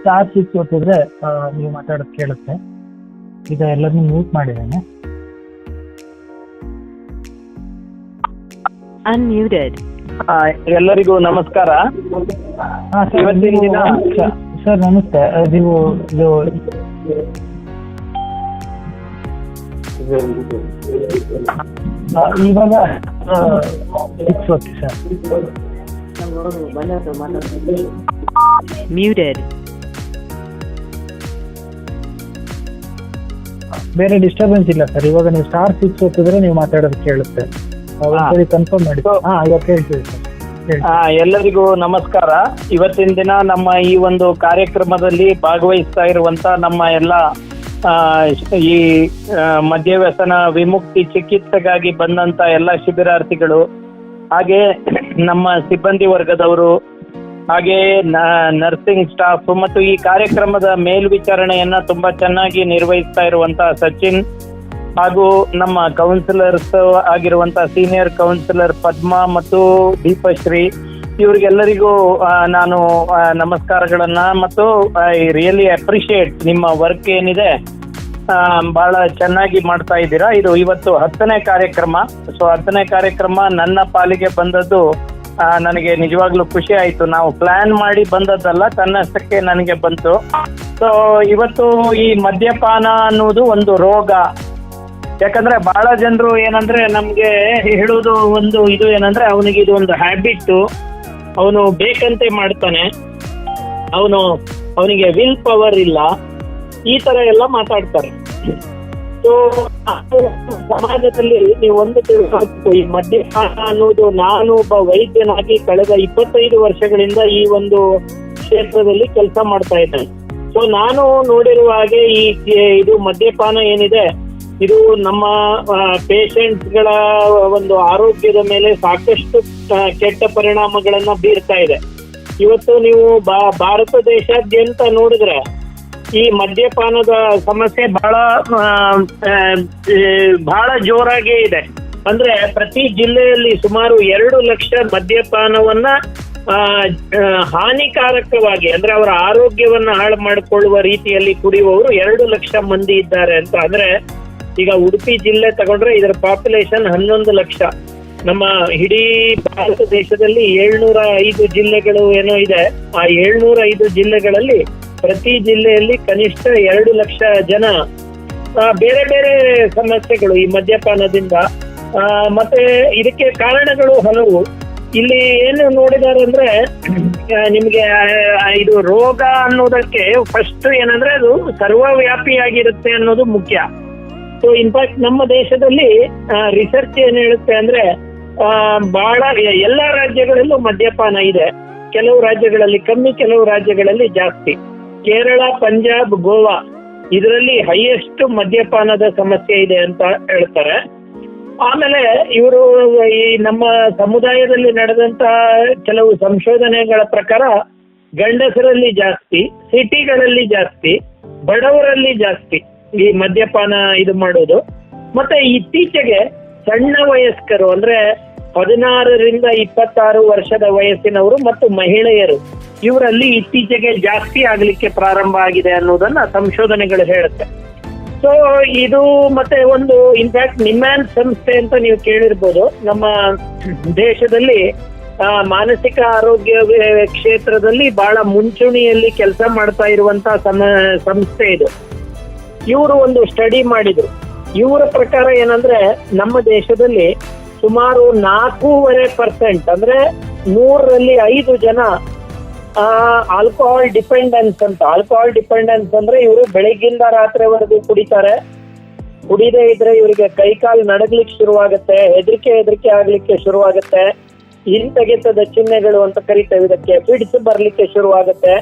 Star six ಒತ್ತಿದ್ರೆ ನೀವು ಮಾತಾಡೋದು ಕೇಳುತ್ತೆ ಈಗ ಎಲ್ಲರನ್ನೂ ಮ್ಯೂಟ್ ಮಾಡಿದ್ದೇನೆ Unmuted. ಆ, ಎಲ್ಲರಿಗೂ ನಮಸ್ಕಾರ ಇವತ್ತಿನ ನೀವು ದಿನ-. ಸರ್ ನಮಸ್ತೆ ನೀವು ಇದು ಇವಾಗ ಸಿಕ್ಸ್ ಓಕೆ ಸರ್ Muted. ಬೇರೆ ಡಿಸ್ಟರ್ಬೆನ್ಸ್ ಇಲ್ಲ ಸರ್ ಇವಾಗ ನೀವು ಸ್ಟಾರ್ ಸಿಕ್ಸ್ ಒತ್ತಿದ್ರೆ ನೀವು ಮಾತಾಡೋದು ಕೇಳುತ್ತೆ. ಒಂದ್ಸರಿ ಕನ್ಫರ್ಮ್ ಮಾಡಿ. ಹಾ ಇವಾಗ ಕೇಳ್ತೀವಿ ಸರ್ ಹಾ ಎಲ್ಲರಿಗೂ ನಮಸ್ಕಾರ. ಇವತ್ತಿನ ದಿನ ನಮ್ಮ ಈ ಒಂದು ಕಾರ್ಯಕ್ರಮದಲ್ಲಿ ಭಾಗವಹಿಸ್ತಾ ಇರುವಂತ ನಮ್ಮ ಎಲ್ಲ ಆ, ಈ ಮದ್ಯವ್ಯಸನ ವಿಮುಕ್ತಿ ಚಿಕಿತ್ಸೆಗಾಗಿ ಬಂದಂತ ಎಲ್ಲ ಶಿಬಿರಾರ್ಥಿಗಳು ಹಾಗೆ ನಮ್ಮ ಸಿಬ್ಬಂದಿ ವರ್ಗದವರು ಹಾಗೆ ನರ್ಸಿಂಗ್ ಸ್ಟಾಫ್ ಮತ್ತು ಈ ಕಾರ್ಯಕ್ರಮದ ಮೇಲ್ವಿಚಾರಣೆಯನ್ನ ತುಂಬಾ ಚೆನ್ನಾಗಿ ನಿರ್ವಹಿಸ್ತಾ ಇರುವಂತ ಸಚಿನ್ ಹಾಗೂ ನಮ್ಮ ಕೌನ್ಸಿಲರ್ಸ್ ಆಗಿರುವಂತಹ ಸೀನಿಯರ್ ಕೌನ್ಸಿಲರ್ ಪದ್ಮಾ ಮತ್ತು ದೀಪಶ್ರೀ, ಇವ್ರಿಗೆಲ್ಲರಿಗೂ ನಾನು ನಮಸ್ಕಾರಗಳನ್ನ ಮತ್ತು ಐ ರಿಯಲಿ ಅಪ್ರಿಶಿಯೇಟ್ ನಿಮ್ಮ ವರ್ಕ್ ಏನಿದೆ ಬಹಳ ಚೆನ್ನಾಗಿ ಮಾಡ್ತಾ ಇದ್ದೀರಾ. ಇದು ಇವತ್ತು ಹತ್ತನೇ ಕಾರ್ಯಕ್ರಮ. ಸೊ ಹತ್ತನೇ ಕಾರ್ಯಕ್ರಮ ನನ್ನ ಪಾಲಿಗೆ ಬಂದದ್ದು ಆ, ನನಗೆ ನಿಜವಾಗ್ಲೂ ಖುಷಿ ಆಯ್ತು. ನಾವು ಪ್ಲಾನ್ ಮಾಡಿ ಬಂದದ್ದಲ್ಲ ತನ್ನಷ್ಟಕ್ಕೆ ನನಗೆ ಬಂತು. ಸೊ ಇವತ್ತು ಈ ಮದ್ಯಪಾನ ಅನ್ನೋದು ಒಂದು ರೋಗ. ಯಾಕಂದ್ರೆ ಬಹಳ ಜನರು ಏನಂದ್ರೆ ನಮ್ಗೆ ಹೇಳುವುದು ಒಂದು ಇದು ಏನಂದ್ರೆ ಅವನಿಗೆ ಇದು ಒಂದು ಹ್ಯಾಬಿಟ್ ಅವನು ಬೇಕಂತೆ ಮಾಡ್ತಾನೆ. ಅವನು ಅವನಿಗೆ ವಿಲ್ ಪವರ್ ಇಲ್ಲ. ಈ ತರ ಎಲ್ಲ ಮಾತಾಡ್ತಾರೆ. ಸೊ ಸಮಾಜದಲ್ಲಿ ನೀವು ಒಂದು ತಿಳ್ಕೊಬೇಕು ಈ ಮದ್ಯಪಾನ ಅನ್ನೋದು ನಾನು ಒಬ್ಬ ವೈದ್ಯನಾಗಿ ಕಳೆದ ಇಪ್ಪತ್ತೈದು ವರ್ಷಗಳಿಂದ ಈ ಒಂದು ಕ್ಷೇತ್ರದಲ್ಲಿ ಕೆಲಸ ಮಾಡ್ತಾ ಇದ್ದೇನೆ. ಸೊ ನಾನು ನೋಡಿರುವ ಹಾಗೆ ಈ ಇದು ಮದ್ಯಪಾನ ಏನಿದೆ, ಇದು ನಮ್ಮ ಪೇಷಂಟ್ಗಳ ಒಂದು ಆರೋಗ್ಯದ ಮೇಲೆ ಸಾಕಷ್ಟು ಕೆಟ್ಟ ಪರಿಣಾಮಗಳನ್ನ ಬೀರ್ತಾ ಇದೆ. ಇವತ್ತು ನೀವು ಭಾರತ ದೇಶಾದ್ಯಂತ ನೋಡಿದ್ರೆ ಈ ಮದ್ಯಪಾನದ ಸಮಸ್ಯೆ ಬಹಳ ಬಹಳ ಜೋರಾಗೇ ಇದೆ. ಅಂದ್ರೆ ಪ್ರತಿ ಜಿಲ್ಲೆಯಲ್ಲಿ ಸುಮಾರು ಎರಡು ಲಕ್ಷ ಮದ್ಯಪಾನವನ್ನ ಹಾನಿಕಾರಕವಾಗಿ, ಅಂದ್ರೆ ಅವರ ಆರೋಗ್ಯವನ್ನ ಹಾಳು ಮಾಡಿಕೊಳ್ಳುವ ರೀತಿಯಲ್ಲಿ ಕುಡಿಯುವವರು ಎರಡು ಲಕ್ಷ ಮಂದಿ ಇದ್ದಾರೆ ಅಂತ. ಅಂದ್ರೆ ಈಗ ಉಡುಪಿ ಜಿಲ್ಲೆ ತಗೊಂಡ್ರೆ ಇದರ ಪಾಪ್ಯುಲೇಷನ್ ಹನ್ನೊಂದು ಲಕ್ಷ. ನಮ್ಮ ಇಡೀ ಭಾರತ ದೇಶದಲ್ಲಿ ಏಳ್ನೂರ ಐದು ಜಿಲ್ಲೆಗಳು ಏನೋ ಇದೆ. ಆ ಏಳ್ನೂರ ಐದು ಜಿಲ್ಲೆಗಳಲ್ಲಿ ಪ್ರತಿ ಜಿಲ್ಲೆಯಲ್ಲಿ ಕನಿಷ್ಠ ಎರಡು ಲಕ್ಷ ಜನ ಬೇರೆ ಬೇರೆ ಸಮಸ್ಯೆಗಳು ಈ ಮದ್ಯಪಾನದಿಂದ. ಮತ್ತೆ ಇದಕ್ಕೆ ಕಾರಣಗಳು ಹಲವು. ಇಲ್ಲಿ ಏನು ನೋಡಿದ್ದಾರೆ ಅಂದ್ರೆ ನಿಮ್ಗೆ ಇದು ರೋಗ ಅನ್ನೋದಕ್ಕೆ ಫಸ್ಟ್ ಏನಂದ್ರೆ ಅದು ಸರ್ವವ್ಯಾಪಿಯಾಗಿರುತ್ತೆ ಅನ್ನೋದು ಮುಖ್ಯ. ಸೊ ಇನ್ಫ್ಯಾಕ್ಟ್ ನಮ್ಮ ದೇಶದಲ್ಲಿ ರಿಸರ್ಚ್ ಏನ್ ಹೇಳುತ್ತೆ ಅಂದ್ರೆ ಬಹಳ ಎಲ್ಲಾ ರಾಜ್ಯಗಳಲ್ಲೂ ಮದ್ಯಪಾನ ಇದೆ. ಕೆಲವು ರಾಜ್ಯಗಳಲ್ಲಿ ಕಮ್ಮಿ, ಕೆಲವು ರಾಜ್ಯಗಳಲ್ಲಿ ಜಾಸ್ತಿ. ಕೇರಳ, ಪಂಜಾಬ್, ಗೋವಾ ಇದರಲ್ಲಿ ಹೈಯೆಸ್ಟ್ ಮದ್ಯಪಾನದ ಸಮಸ್ಯೆ ಇದೆ ಅಂತ ಹೇಳ್ತಾರೆ. ಆಮೇಲೆ ಇವರು ಈ ನಮ್ಮ ಸಮುದಾಯದಲ್ಲಿ ನಡೆದಂತ ಕೆಲವು ಸಂಶೋಧನೆಗಳ ಪ್ರಕಾರ ಗಂಡಸರಲ್ಲಿ ಜಾಸ್ತಿ, ಸಿಟಿಗಳಲ್ಲಿ ಜಾಸ್ತಿ, ಬಡವರಲ್ಲಿ ಜಾಸ್ತಿ ಈ ಮದ್ಯಪಾನ ಇದು ಮಾಡೋದು. ಮತ್ತೆ ಇತ್ತೀಚೆಗೆ ಸಣ್ಣ ವಯಸ್ಕರು ಅಂದ್ರೆ ಹದಿನಾರರಿಂದ ಇಪ್ಪತ್ತಾರು ವರ್ಷದ ವಯಸ್ಸಿನವರು ಮತ್ತು ಮಹಿಳೆಯರು. ಇವರಲ್ಲಿ ಇತ್ತೀಚೆಗೆ ಜಾಸ್ತಿ ಆಗ್ಲಿಕ್ಕೆ ಪ್ರಾರಂಭ ಆಗಿದೆ ಅನ್ನೋದನ್ನ ಸಂಶೋಧನೆಗಳು ಹೇಳುತ್ತೆ. ಸೊ ಇದು ಮತ್ತೆ ಒಂದು ಇನ್ಫ್ಯಾಕ್ಟ್ ನಿಮ್ಯಾನ್ ಸಂಸ್ಥೆ ಅಂತ ನೀವು ಕೇಳಿರ್ಬೋದು. ನಮ್ಮ ದೇಶದಲ್ಲಿ ಮಾನಸಿಕ ಆರೋಗ್ಯ ಕ್ಷೇತ್ರದಲ್ಲಿ ಬಹಳ ಮುಂಚೂಣಿಯಲ್ಲಿ ಕೆಲಸ ಮಾಡ್ತಾ ಇರುವಂತ ಸಂಸ್ಥೆ ಇದು. ಇವರು ಒಂದು ಸ್ಟಡಿ ಮಾಡಿದ್ರು. ಇವರ ಪ್ರಕಾರ ಏನಂದ್ರೆ, ನಮ್ಮ ದೇಶದಲ್ಲಿ ಸುಮಾರು ನಾಲ್ಕೂವರೆ ಪರ್ಸೆಂಟ್ ಅಂದ್ರೆ ನೂರರಲ್ಲಿ ಐದು ಜನ ಆಲ್ಕೋಹಾಲ್ ಡಿಪೆಂಡೆನ್ಸ್ ಅಂತ. ಆಲ್ಕೋಹಾಲ್ ಡಿಪೆಂಡೆನ್ಸ್ ಅಂದ್ರೆ ಇವರು ಬೆಳಗ್ಗಿಂದ ರಾತ್ರಿವರೆಗೂ ಕುಡಿತಾರೆ. ಕುಡಿದೇ ಇದ್ರೆ ಇವರಿಗೆ ಕೈಕಾಲು ನಡಗ್ಲಿಕ್ಕೆ ಶುರುವಾಗುತ್ತೆ, ಹೆದರಿಕೆ ಹೆದರಿಕೆ ಆಗ್ಲಿಕ್ಕೆ ಶುರುವಾಗುತ್ತೆ ಹಿಂತೆಗೆತದ ಚಿಹ್ನೆಗಳು ಅಂತ ಕರಿತೇವೆ ಇದಕ್ಕೆ ಫಿಡ್ಸ್ ಬರ್ಲಿಕ್ಕೆ ಶುರುವಾಗುತ್ತೆ.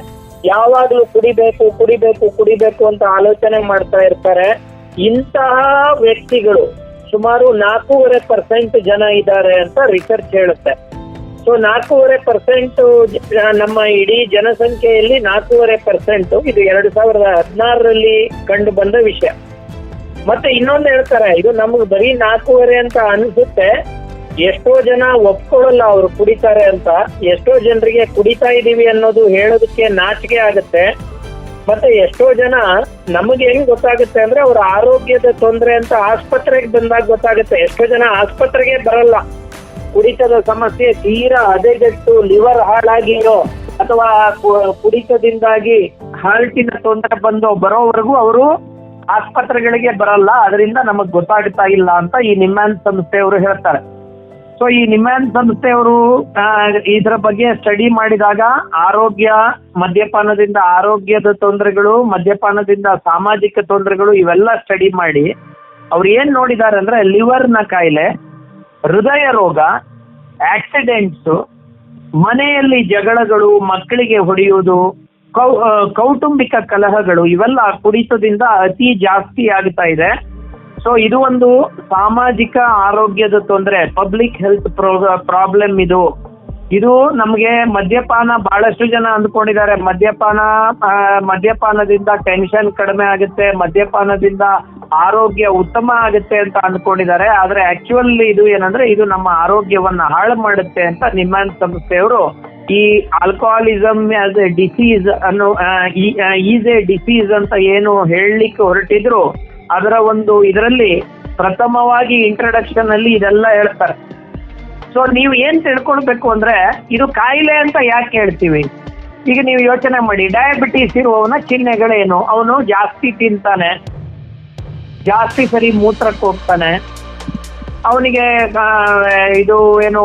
ಯಾವಾಗ್ಲೂ ಕುಡಿಬೇಕು ಕುಡಿಬೇಕು ಕುಡಿಬೇಕು ಅಂತ ಆಲೋಚನೆ ಮಾಡ್ತಾ ಇರ್ತಾರೆ. ಇಂತಹ ವ್ಯಕ್ತಿಗಳು ಸುಮಾರು ನಾಲ್ಕೂವರೆ ಪರ್ಸೆಂಟ್ ಜನ ಇದ್ದಾರೆ ಅಂತ ರಿಸರ್ಚ್ ಹೇಳುತ್ತೆ. ಸೊ ನಾಲ್ಕೂವರೆ ಪರ್ಸೆಂಟ್ ನಮ್ಮ ಇಡೀ ಜನಸಂಖ್ಯೆಯಲ್ಲಿ ನಾಲ್ಕೂವರೆ ಪರ್ಸೆಂಟ್ ಇದು ಎರಡು ಸಾವಿರದ ಹದಿನಾರರಲ್ಲಿ ಕಂಡು ಬಂದ ವಿಷಯ. ಮತ್ತೆ ಇನ್ನೊಂದು ಹೇಳ್ತಾರೆ, ಇದು ನಮ್ಗೆ ಬರೀ ನಾಲ್ಕೂವರೆ ಅಂತ ಅನಿಸುತ್ತೆ. ಎಷ್ಟೋ ಜನ ಒಪ್ಕೊಳ್ಳಲ್ಲ ಅವರು ಕುಡಿತಾರೆ ಅಂತ. ಎಷ್ಟೋ ಜನರಿಗೆ ಕುಡಿತಾ ಇದೀವಿ ಅನ್ನೋದು ಹೇಳೋದಕ್ಕೆ ನಾಚಿಕೆ ಆಗುತ್ತೆ. ಮತ್ತೆ ಎಷ್ಟೋ ಜನ ನಮಗೆ ಹೆಂಗ್ ಗೊತ್ತಾಗುತ್ತೆ ಅಂದ್ರೆ ಅವ್ರ ಆರೋಗ್ಯದ ತೊಂದರೆ ಅಂತ ಆಸ್ಪತ್ರೆಗೆ ಬಂದಾಗ ಗೊತ್ತಾಗುತ್ತೆ. ಎಷ್ಟೋ ಜನ ಆಸ್ಪತ್ರೆಗೆ ಬರಲ್ಲ. ಕುಡಿತದ ಸಮಸ್ಯೆ ತೀರಾ ಹದಗೆಟ್ಟು ಲಿವರ್ ಹಾಳಾಗಿರೋ ಅಥವಾ ಕುಡಿತದಿಂದಾಗಿ ಹಾರ್ಟಿನ ತೊಂದರೆ ಬಂದು ಬರೋವರೆಗೂ ಅವರು ಆಸ್ಪತ್ರೆಗಳಿಗೆ ಬರಲ್ಲ. ಅದರಿಂದ ನಮಗ್ ಗೊತ್ತಾಗ್ತಾ ಇಲ್ಲ ಅಂತ ಈ ನಿಮ್ಮ ಸಂಸ್ಥೆಯವರು ಹೇಳ್ತಾರೆ. ಸೊ ಈ ನಿಮ್ಯಾನ್ ಸಂಸ್ಥೆಯವರು ಇದರ ಬಗ್ಗೆ ಸ್ಟಡಿ ಮಾಡಿದಾಗ ಆರೋಗ್ಯ, ಮದ್ಯಪಾನದಿಂದ ಆರೋಗ್ಯದ ತೊಂದರೆಗಳು, ಮದ್ಯಪಾನದಿಂದ ಸಾಮಾಜಿಕ ತೊಂದರೆಗಳು ಇವೆಲ್ಲ ಸ್ಟಡಿ ಮಾಡಿ, ಅವ್ರು ಏನ್ ನೋಡಿದಾರೆ ಅಂದ್ರೆ ಲಿವರ್ನ ಕಾಯಿಲೆ, ಹೃದಯ ರೋಗ ಆಕ್ಸಿಡೆಂಟ್ಸ್ ಮನೆಯಲ್ಲಿ ಜಗಳಗಳು, ಮಕ್ಕಳಿಗೆ ಹೊಡೆಯುವುದು ಕೌಟುಂಬಿಕ ಕಲಹಗಳು ಇವೆಲ್ಲ ಕುಡಿತದಿಂದ ಅತಿ ಜಾಸ್ತಿ ಆಗ್ತಾ ಇದೆ. ಸೊ ಇದು ಒಂದು ಸಾಮಾಜಿಕ ಆರೋಗ್ಯದ ತೊಂದರೆ ಪಬ್ಲಿಕ್ ಹೆಲ್ತ್ ಪ್ರಾಬ್ಲಮ್ ಇದು. ಇದು ನಮಗೆ ಮದ್ಯಪಾನ ಬಹಳಷ್ಟು ಜನ ಅಂದ್ಕೊಂಡಿದ್ದಾರೆ. ಮದ್ಯಪಾನ ಮದ್ಯಪಾನದಿಂದ ಟೆನ್ಷನ್ ಕಡಿಮೆ ಆಗುತ್ತೆ, ಮದ್ಯಪಾನದಿಂದ ಆರೋಗ್ಯ ಉತ್ತಮ ಆಗುತ್ತೆ ಅಂತ ಅಂದ್ಕೊಂಡಿದ್ದಾರೆ. ಆದ್ರೆ ಆಕ್ಚುಯಲಿ ಇದು ಏನಂದ್ರೆ, ಇದು ನಮ್ಮ ಆರೋಗ್ಯವನ್ನ ಹಾಳು ಮಾಡುತ್ತೆ ಅಂತ ನಿಮ್ಮ ಸಂಸ್ಥೆಯವರು ಈ ಆಲ್ಕೋಹಾಲಿಸಮ್ ಆಸ್ ಎ ಡಿಸೀಸ್ ಅನ್ನೋ ಈಸ್ ಎ ಡಿಸೀಸ್ ಅಂತ ಏನು ಹೇಳಲಿಕ್ಕೆ ಹೊರಟಿದ್ರು. ಅದರ ಒಂದು ಇದರಲ್ಲಿ ಪ್ರಥಮವಾಗಿ ಇಂಟ್ರಡಕ್ಷನ್ ಅಲ್ಲಿ ಇದೆಲ್ಲ ಹೇಳ್ತಾರೆ. ಸೊ ನೀವು ಏನ್ ತಿಳ್ಕೊಳ್ಬೇಕು ಅಂದ್ರೆ, ಇದು ಕಾಯಿಲೆ ಅಂತ ಯಾಕೆ ಹೇಳ್ತೀವಿ? ಈಗ ನೀವು ಯೋಚನೆ ಮಾಡಿ ಡಯಾಬಿಟಿಸ್ ಇರುವವನ ಚಿಹ್ನೆಗಳೇನು? ಅವನು ಜಾಸ್ತಿ ತಿಂತಾನೆ, ಜಾಸ್ತಿ ಸರಿ ಮೂತ್ರಕ್ಕೆ ಹೋಗ್ತಾನೆ, ಅವನಿಗೆ ಇದು ಏನು